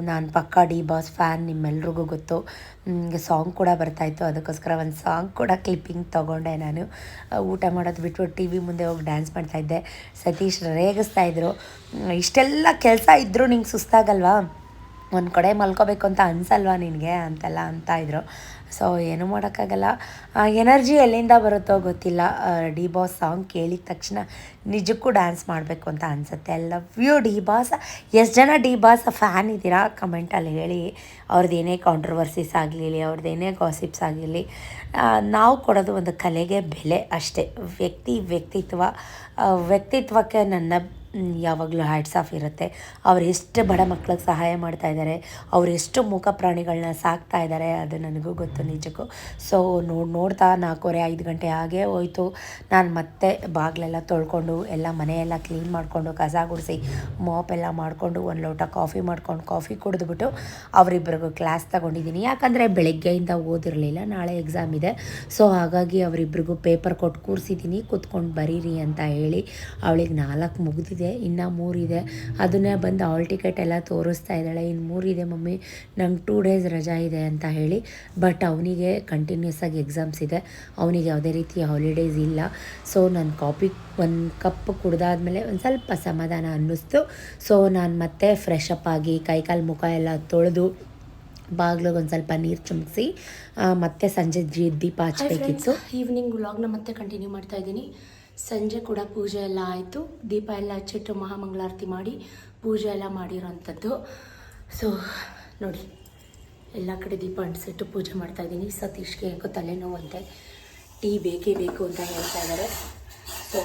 ನಾನು ಪಕ್ಕಾ, ಡಿ ಬಾಸ್ ಫ್ಯಾನ್ ನಿಮ್ಮೆಲ್ರಿಗೂ ಗೊತ್ತು. ಸಾಂಗ್ ಕೂಡ ಬರ್ತಾಯಿತ್ತು ಅದಕ್ಕೋಸ್ಕರ ಒಂದು ಸಾಂಗ್ ಕೂಡ ಕ್ಲಿಪ್ಪಿಂಗ್ ತೊಗೊಂಡೆ ನಾನು. ಊಟ ಮಾಡೋದು ಬಿಟ್ಟು ಟಿ ವಿ ಮುಂದೆ ಹೋಗಿ ಡ್ಯಾನ್ಸ್ ಮಾಡ್ತಾಯಿದ್ದೆ ಸತೀಶ್ ರೇಗಿಸ್ತಾ ಇದ್ರು. ಇಷ್ಟೆಲ್ಲ ಕೆಲಸ ಇದ್ದರೂ ನಿಂಗೆ ಸುಸ್ತಾಗಲ್ವಾ? ಒಂದು ಕಡೆ ಮಲ್ಕೋಬೇಕು ಅಂತ ಅನ್ಸಲ್ವಾ ನಿನಗೆ? ಅಂತೆಲ್ಲ ಅಂತ ಇದ್ರು. ಸೊ ಏನೂ ಮಾಡೋಕ್ಕಾಗಲ್ಲ. ಎನರ್ಜಿ ಎಲ್ಲಿಂದ ಬರುತ್ತೋ ಗೊತ್ತಿಲ್ಲ. ಡಿ ಬಾಸ್ ಸಾಂಗ್ ಕೇಳಿದ ತಕ್ಷಣ ನಿಜಕ್ಕೂ ಡ್ಯಾನ್ಸ್ ಮಾಡಬೇಕು ಅಂತ ಅನಿಸುತ್ತೆ. I love you D boss ಎಷ್ಟು ಜನ ಡಿ ಬಾಸ್ ಫ್ಯಾನ್ ಇದ್ದೀರಾ ಕಮೆಂಟಲ್ಲಿ ಹೇಳಿ. ಅವ್ರದ್ದೇನೇ ಕಾಂಟ್ರವರ್ಸೀಸ್ ಆಗಲಿ ಅವ್ರದ್ದೇನೇ ಗಾಸಿಪ್ಸ್ ಆಗಿರಲಿ ನಾವು ಕೊಡೋದು ಒಂದು ಕಲೆಗೆ ಬೆಲೆ ಅಷ್ಟೇ. ವ್ಯಕ್ತಿ ವ್ಯಕ್ತಿತ್ವ ವ್ಯಕ್ತಿತ್ವಕ್ಕೆ ನನ್ನ ಯಾವಾಗಲೂ ಹ್ಯಾಟ್ಸ್ ಆಫ್ ಇರುತ್ತೆ. ಅವ್ರು ಎಷ್ಟು ಬಡ ಮಕ್ಳಿಗೆ ಸಹಾಯ ಮಾಡ್ತಾ ಇದ್ದಾರೆ ಅವ್ರು ಎಷ್ಟು ಮೂಕ ಪ್ರಾಣಿಗಳನ್ನ ಸಾಕ್ತಾ ಇದ್ದಾರೆ ಅದು ನನಗೂ ಗೊತ್ತು ನಿಜಕ್ಕೂ. ಸೊ ನೋಡಿ, ನೋಡ್ತಾ ನಾಲ್ಕೂವರೆ, ಐದು ಗಂಟೆ ಹಾಗೇ ಹೋಯಿತು. ನಾನು ಮತ್ತೆ ಬಾಗಿಲೆಲ್ಲ ತೊಳ್ಕೊಂಡು, ಎಲ್ಲ ಮನೆಯೆಲ್ಲ ಕ್ಲೀನ್ ಮಾಡಿಕೊಂಡು, ಕಸ ಗುಡಿಸಿ ಮಾಪ್ ಎಲ್ಲ ಮಾಡಿಕೊಂಡು, ಒಂದು ಲೋಟ ಕಾಫಿ ಮಾಡ್ಕೊಂಡು ಕಾಫಿ ಕುಡಿದ್ಬಿಟ್ಟು ಅವರಿಬ್ಬರಿಗೂ ಕ್ಲಾಸ್ ತಗೊಂಡಿದ್ದೀನಿ ಯಾಕಂದರೆ ಬೆಳಗ್ಗೆಯಿಂದ ಓದಿರಲಿಲ್ಲ, ನಾಳೆ ಎಕ್ಸಾಮ್ ಇದೆ. ಸೊ ಹಾಗಾಗಿ ಅವರಿಬ್ರಿಗೂ ಪೇಪರ್ ಕೊಟ್ಟು ಕೂರಿಸಿದ್ದೀನಿ ಕೂತ್ಕೊಂಡು ಬರೀರಿ ಅಂತ ಹೇಳಿ, ಅವಳಿಗೆ ನಾಲ್ಕು ಮುಗಿದಿದೆ. ಇನ್ನು ಮೂರಿದೆ. ಅದನ್ನೇ ಬಂದು ಆಲ್ ಟಿಕೆಟ್ ಎಲ್ಲ ತೋರಿಸ್ತಾ ಇದ್ದಾಳೆ. ಇನ್ನು ಮೂರಿದೆ ಮಮ್ಮಿ. ನಂಗೆ ಟೂ ಡೇಸ್ ರಜಾ ಇದೆ ಅಂತ ಹೇಳಿ. ಬಟ್ ಅವನಿಗೆ ಕಂಟಿನ್ಯೂಸ್ ಆಗಿ ಎಕ್ಸಾಮ್ಸ್ ಇದೆ. ಅವನಿಗೆ ಯಾವುದೇ ರೀತಿ ಹಾಲಿಡೇಸ್ ಇಲ್ಲ. ಸೊ ನಾನು ಕಾಪಿ ಒಂದು ಕಪ್ ಕುಡ್ದಾದ್ಮೇಲೆ ಒಂದು ಸ್ವಲ್ಪ ಸಮಾಧಾನ ಅನ್ನಿಸ್ತು. ಸೊ ನಾನು ಮತ್ತೆ ಫ್ರೆಶ್ ಅಪ್ ಆಗಿ ಕೈಕಾಲು ಮುಖ ಎಲ್ಲ ತೊಳೆದು, ಬಾಗ್ಲಿಗೆ ಒಂದು ಸ್ವಲ್ಪ ನೀರು ಚುಮ್ಕಿಸಿ ಮತ್ತೆ ಸಂಜೆ ಜಿ ದೀಪ ಹಚ್ಚಬೇಕಿತ್ತು ಈವ್ನಿಂಗ್ ವ್ಲಾಗ್ನ ಮತ್ತೆ ಕಂಟಿನ್ಯೂ ಮಾಡ್ತಾ ಇದ್ದೀನಿ. ಸಂಜೆ ಕೂಡ ಪೂಜೆ ಎಲ್ಲ ಆಯಿತು. ದೀಪ ಎಲ್ಲ ಹಚ್ಚಿಟ್ಟು ಮಹಾಮಂಗಳಾರತಿ ಮಾಡಿ ಪೂಜೆ ಎಲ್ಲ ಮಾಡಿರೋವಂಥದ್ದು. ಸೊ ನೋಡಿ, ಎಲ್ಲ ಕಡೆ ದೀಪ ಅಂಟಿಸಿಟ್ಟು ಪೂಜೆ ಮಾಡ್ತಾ ಇದ್ದೀನಿ. ಸತೀಶ್ಗೆ ಯಾಕೋ ತಲೆನೋವು ಅಂತೆ ಟೀ ಬೇಕೇ ಬೇಕು ಅಂತ ಹೇಳ್ತಾ ಇದ್ದಾರೆ. ಸೊ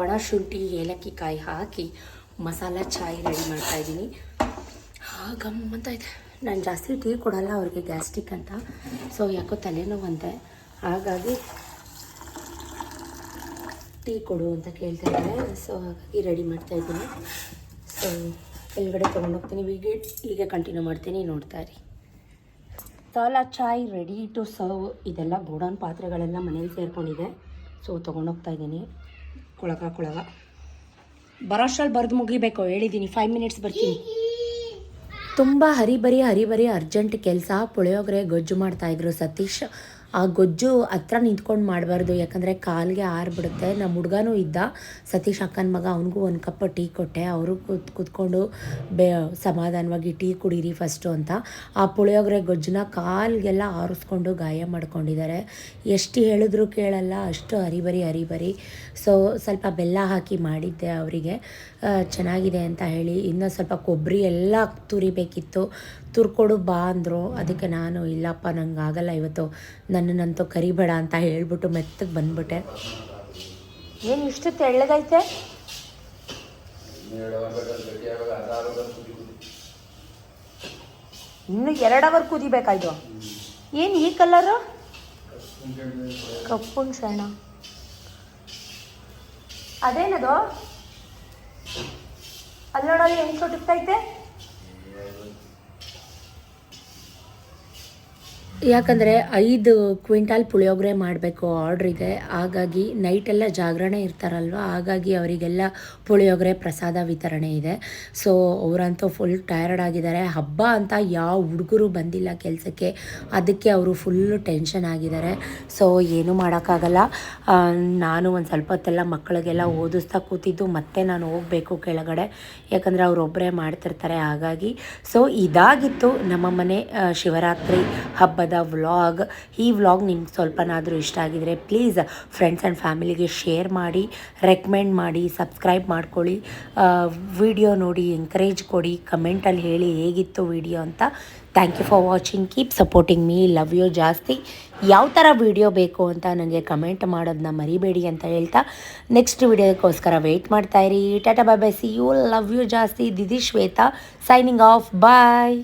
ಒಣ ಶುಂಠಿ, ಏಲಕ್ಕಿ ಕಾಯಿ ಹಾಕಿ ಮಸಾಲ, ಚಾಯ್ ರೆಡಿ ಮಾಡ್ತಾ ಇದ್ದೀನಿ. ಗಮ್ ಅಂತ ಇದೆ. ನಾನು ಜಾಸ್ತಿ ಟೀ ಕೊಡಲ್ಲ, ಅವ್ರಿಗೆ ಗ್ಯಾಸ್ಟ್ರಿಕ್ ಅಂತ. ಸೊ ಯಾಕೋ ತಲೆನೋವು ಅಂತೆ ಹಾಗಾಗಿ ಟೀ ಕೊಡು ಅಂತ ಕೇಳ್ತಾ ಇದ್ದಾರೆ. ಸೊ ಹಾಗಾಗಿ ರೆಡಿ ಮಾಡ್ತಾ ಇದ್ದೀನಿ. ಸೊ ಕೆಳಗಡೆ ತೊಗೊಂಡೋಗ್ತೀನಿ ಹೀಗೆ ಈಗ ಕಂಟಿನ್ಯೂ ಮಾಡ್ತೀನಿ. ನೋಡ್ತಾ ಇರಿ. Masala chai ready to serve ಇದೆಲ್ಲ ಗೋಡನ್ ಪಾತ್ರೆಗಳೆಲ್ಲ ಮನೇಲಿ ಸೇರ್ಕೊಂಡಿದೆ. ಸೊ ತೊಗೊಂಡೋಗ್ತಾ ಇದ್ದೀನಿ. ಕೊಳಗ ಕೊಳಗ ಬರೋಷ್ಟ್ರಲ್ಲಿ ಬರೆದು ಮುಗಿಬೇಕು. ಹೇಳಿದ್ದೀನಿ ಫೈವ್ ಮಿನಿಟ್ಸ್ ಬರ್ತೀನಿ. ತುಂಬ ಹರಿಬರಿ ಹರಿಬರಿ ಅರ್ಜೆಂಟ್ ಕೆಲಸ. ಪುಳಿಯೋಗರೆ, ಗೊಜ್ಜು ಮಾಡ್ತಾಯಿದ್ರು ಸತೀಶ್. ಆ ಗೊಜ್ಜು ಹತ್ರ ನಿಂತ್ಕೊಂಡು ಮಾಡಬಾರ್ದು. ಯಾಕಂದರೆ ಕಾಲಿಗೆ ಆರ್ಬಿಡುತ್ತೆ ನಮ್ಮ ಹುಡುಗನೂ ಇದ್ದ. ಸತೀಶ್ ಅಕ್ಕನ ಮಗ, ಅವನಿಗೂ ಒಂದು ಕಪ್ ಟೀ ಕೊಟ್ಟೆ. ಅವರು ಕೂತ್ ಕೂತ್ಕೊಂಡು ಬೇ ಸಮಾಧಾನವಾಗಿ ಟೀ ಕುಡೀರಿ ಫಸ್ಟು ಅಂತ. ಆ ಪುಳಿಯೋಗರೆ ಗೊಜ್ಜನ್ನ ಕಾಲಿಗೆಲ್ಲ ಆರಿಸ್ಕೊಂಡು ಗಾಯ ಮಾಡ್ಕೊಂಡಿದ್ದಾರೆ. ಎಷ್ಟು ಹೇಳಿದ್ರು ಕೇಳಲ್ಲ. ಅಷ್ಟು ಹರಿಬರಿ ಹರಿಬರಿ ಸೊ ಸ್ವಲ್ಪ ಬೆಲ್ಲ ಹಾಕಿ ಮಾಡಿದ್ದೆ ಅವರಿಗೆ. ಚೆನ್ನಾಗಿದೆ ಅಂತ ಹೇಳಿ ಇನ್ನೂ ಸ್ವಲ್ಪ ಕೊಬ್ಬರಿ ಎಲ್ಲ ತುರಿಬೇಕಿತ್ತು. ತುರ್ಕೊಡು ಬಾ ಅಂದರು. ಅದಕ್ಕೆ ನಾನು ಇಲ್ಲಪ್ಪ ನಂಗೆ ಆಗಲ್ಲ ಇವತ್ತು. ನನ್ನನ್ನಂತೂ ಕರಿಬೇಡ ಅಂತ ಹೇಳಿಬಿಟ್ಟು ಮೆತ್ತಗೆ ಬಂದ್ಬಿಟ್ಟೆ. ಏನು ಇಷ್ಟು ತೆಳ್ಳಗೈತೆ ಇನ್ನು ಎರಡು ಅವರ್ ಕುದಿಬೇಕಾಯ್ತು ಏನು ಈ ಕಲರು ಕಪ್ಪು ಸಣ್ಣ ಅದೇನದು? ಅಲ್ಲಿ ನೋಡೋದು ಹೆಂಗೆ ಸುಟ್ಟೈತೆ ಯಾಕಂದರೆ ಐದು ಕ್ವಿಂಟಾಲ್ ಪುಳಿಯೋಗರೆ ಮಾಡಬೇಕು ಆರ್ಡ್ರ್ ಇದೆ ಹಾಗಾಗಿ ನೈಟೆಲ್ಲ ಜಾಗರಣೆ ಇರ್ತಾರಲ್ವ, ಹಾಗಾಗಿ ಅವರಿಗೆಲ್ಲ ಪುಳಿಯೋಗರೆ ಪ್ರಸಾದ ವಿತರಣೆ ಇದೆ. ಸೊ ಅವರಂತೂ ಫುಲ್ ಟಯರ್ಡ್ ಆಗಿದ್ದಾರೆ. ಹಬ್ಬ ಅಂತ ಯಾವ ಹುಡುಗರು ಬಂದಿಲ್ಲ ಕೆಲಸಕ್ಕೆ, ಅದಕ್ಕೆ ಅವರು ಫುಲ್ಲು ಟೆನ್ಷನ್ ಆಗಿದ್ದಾರೆ. ಸೊ ಏನೂ ಮಾಡೋಕ್ಕಾಗಲ್ಲ. ನಾನು ಒಂದು ಸ್ವಲ್ಪ ಹೊತ್ತೆಲ್ಲ ಮಕ್ಕಳಿಗೆಲ್ಲ ಓದಿಸ್ತಾ ಕೂತಿದ್ದು, ಮತ್ತೆ ನಾನು ಹೋಗಬೇಕು ಕೆಳಗಡೆ. ಯಾಕಂದರೆ ಅವರೊಬ್ಬರೇ ಮಾಡ್ತಿರ್ತಾರೆ, ಹಾಗಾಗಿ. ಸೊ ಇದಾಗಿತ್ತು ನಮ್ಮ ಮನೆ ಶಿವರಾತ್ರಿ ಶಿವರಾತ್ರಿ ಹಬ್ಬದ ವ್ಲಾಗ್, ಈ ವ್ಲಾಗ್ ನಿಮ್ಗೆ ಸ್ವಲ್ಪನಾದರೂ ಇಷ್ಟ ಆಗಿದರೆ ಪ್ಲೀಸ್ ಫ್ರೆಂಡ್ಸ್ ಆ್ಯಂಡ್ ಫ್ಯಾಮಿಲಿಗೆ ಶೇರ್ ಮಾಡಿ ರೆಕಮೆಂಡ್ ಮಾಡಿ ಸಬ್ಸ್ಕ್ರೈಬ್ ಮಾಡ್ಕೊಳ್ಳಿ. ವಿಡಿಯೋ ನೋಡಿ ಎಂಕರೇಜ್ ಕೊಡಿ ಕಮೆಂಟಲ್ಲಿ ಹೇಳಿ ಹೇಗಿತ್ತು ವಿಡಿಯೋ ಅಂತ. Thank you for watching keep supporting me love you ಜಾಸ್ತಿ. ಯಾವ ಥರ ವಿಡಿಯೋ ಬೇಕು ಅಂತ ನನಗೆ ಕಮೆಂಟ್ ಮಾಡೋದನ್ನ ಮರಿಬೇಡಿ ಅಂತ ಹೇಳ್ತಾ. ನೆಕ್ಸ್ಟ್ ವಿಡಿಯೋಕ್ಕೋಸ್ಕರ wait ಮಾಡ್ತಾಯಿರಿ tata bye bye see you love you ಜಾಸ್ತಿ. ದಿದಿ ಶ್ವೇತಾ ಸೈನಿಂಗ್ ಆಫ್ ಬಾಯ್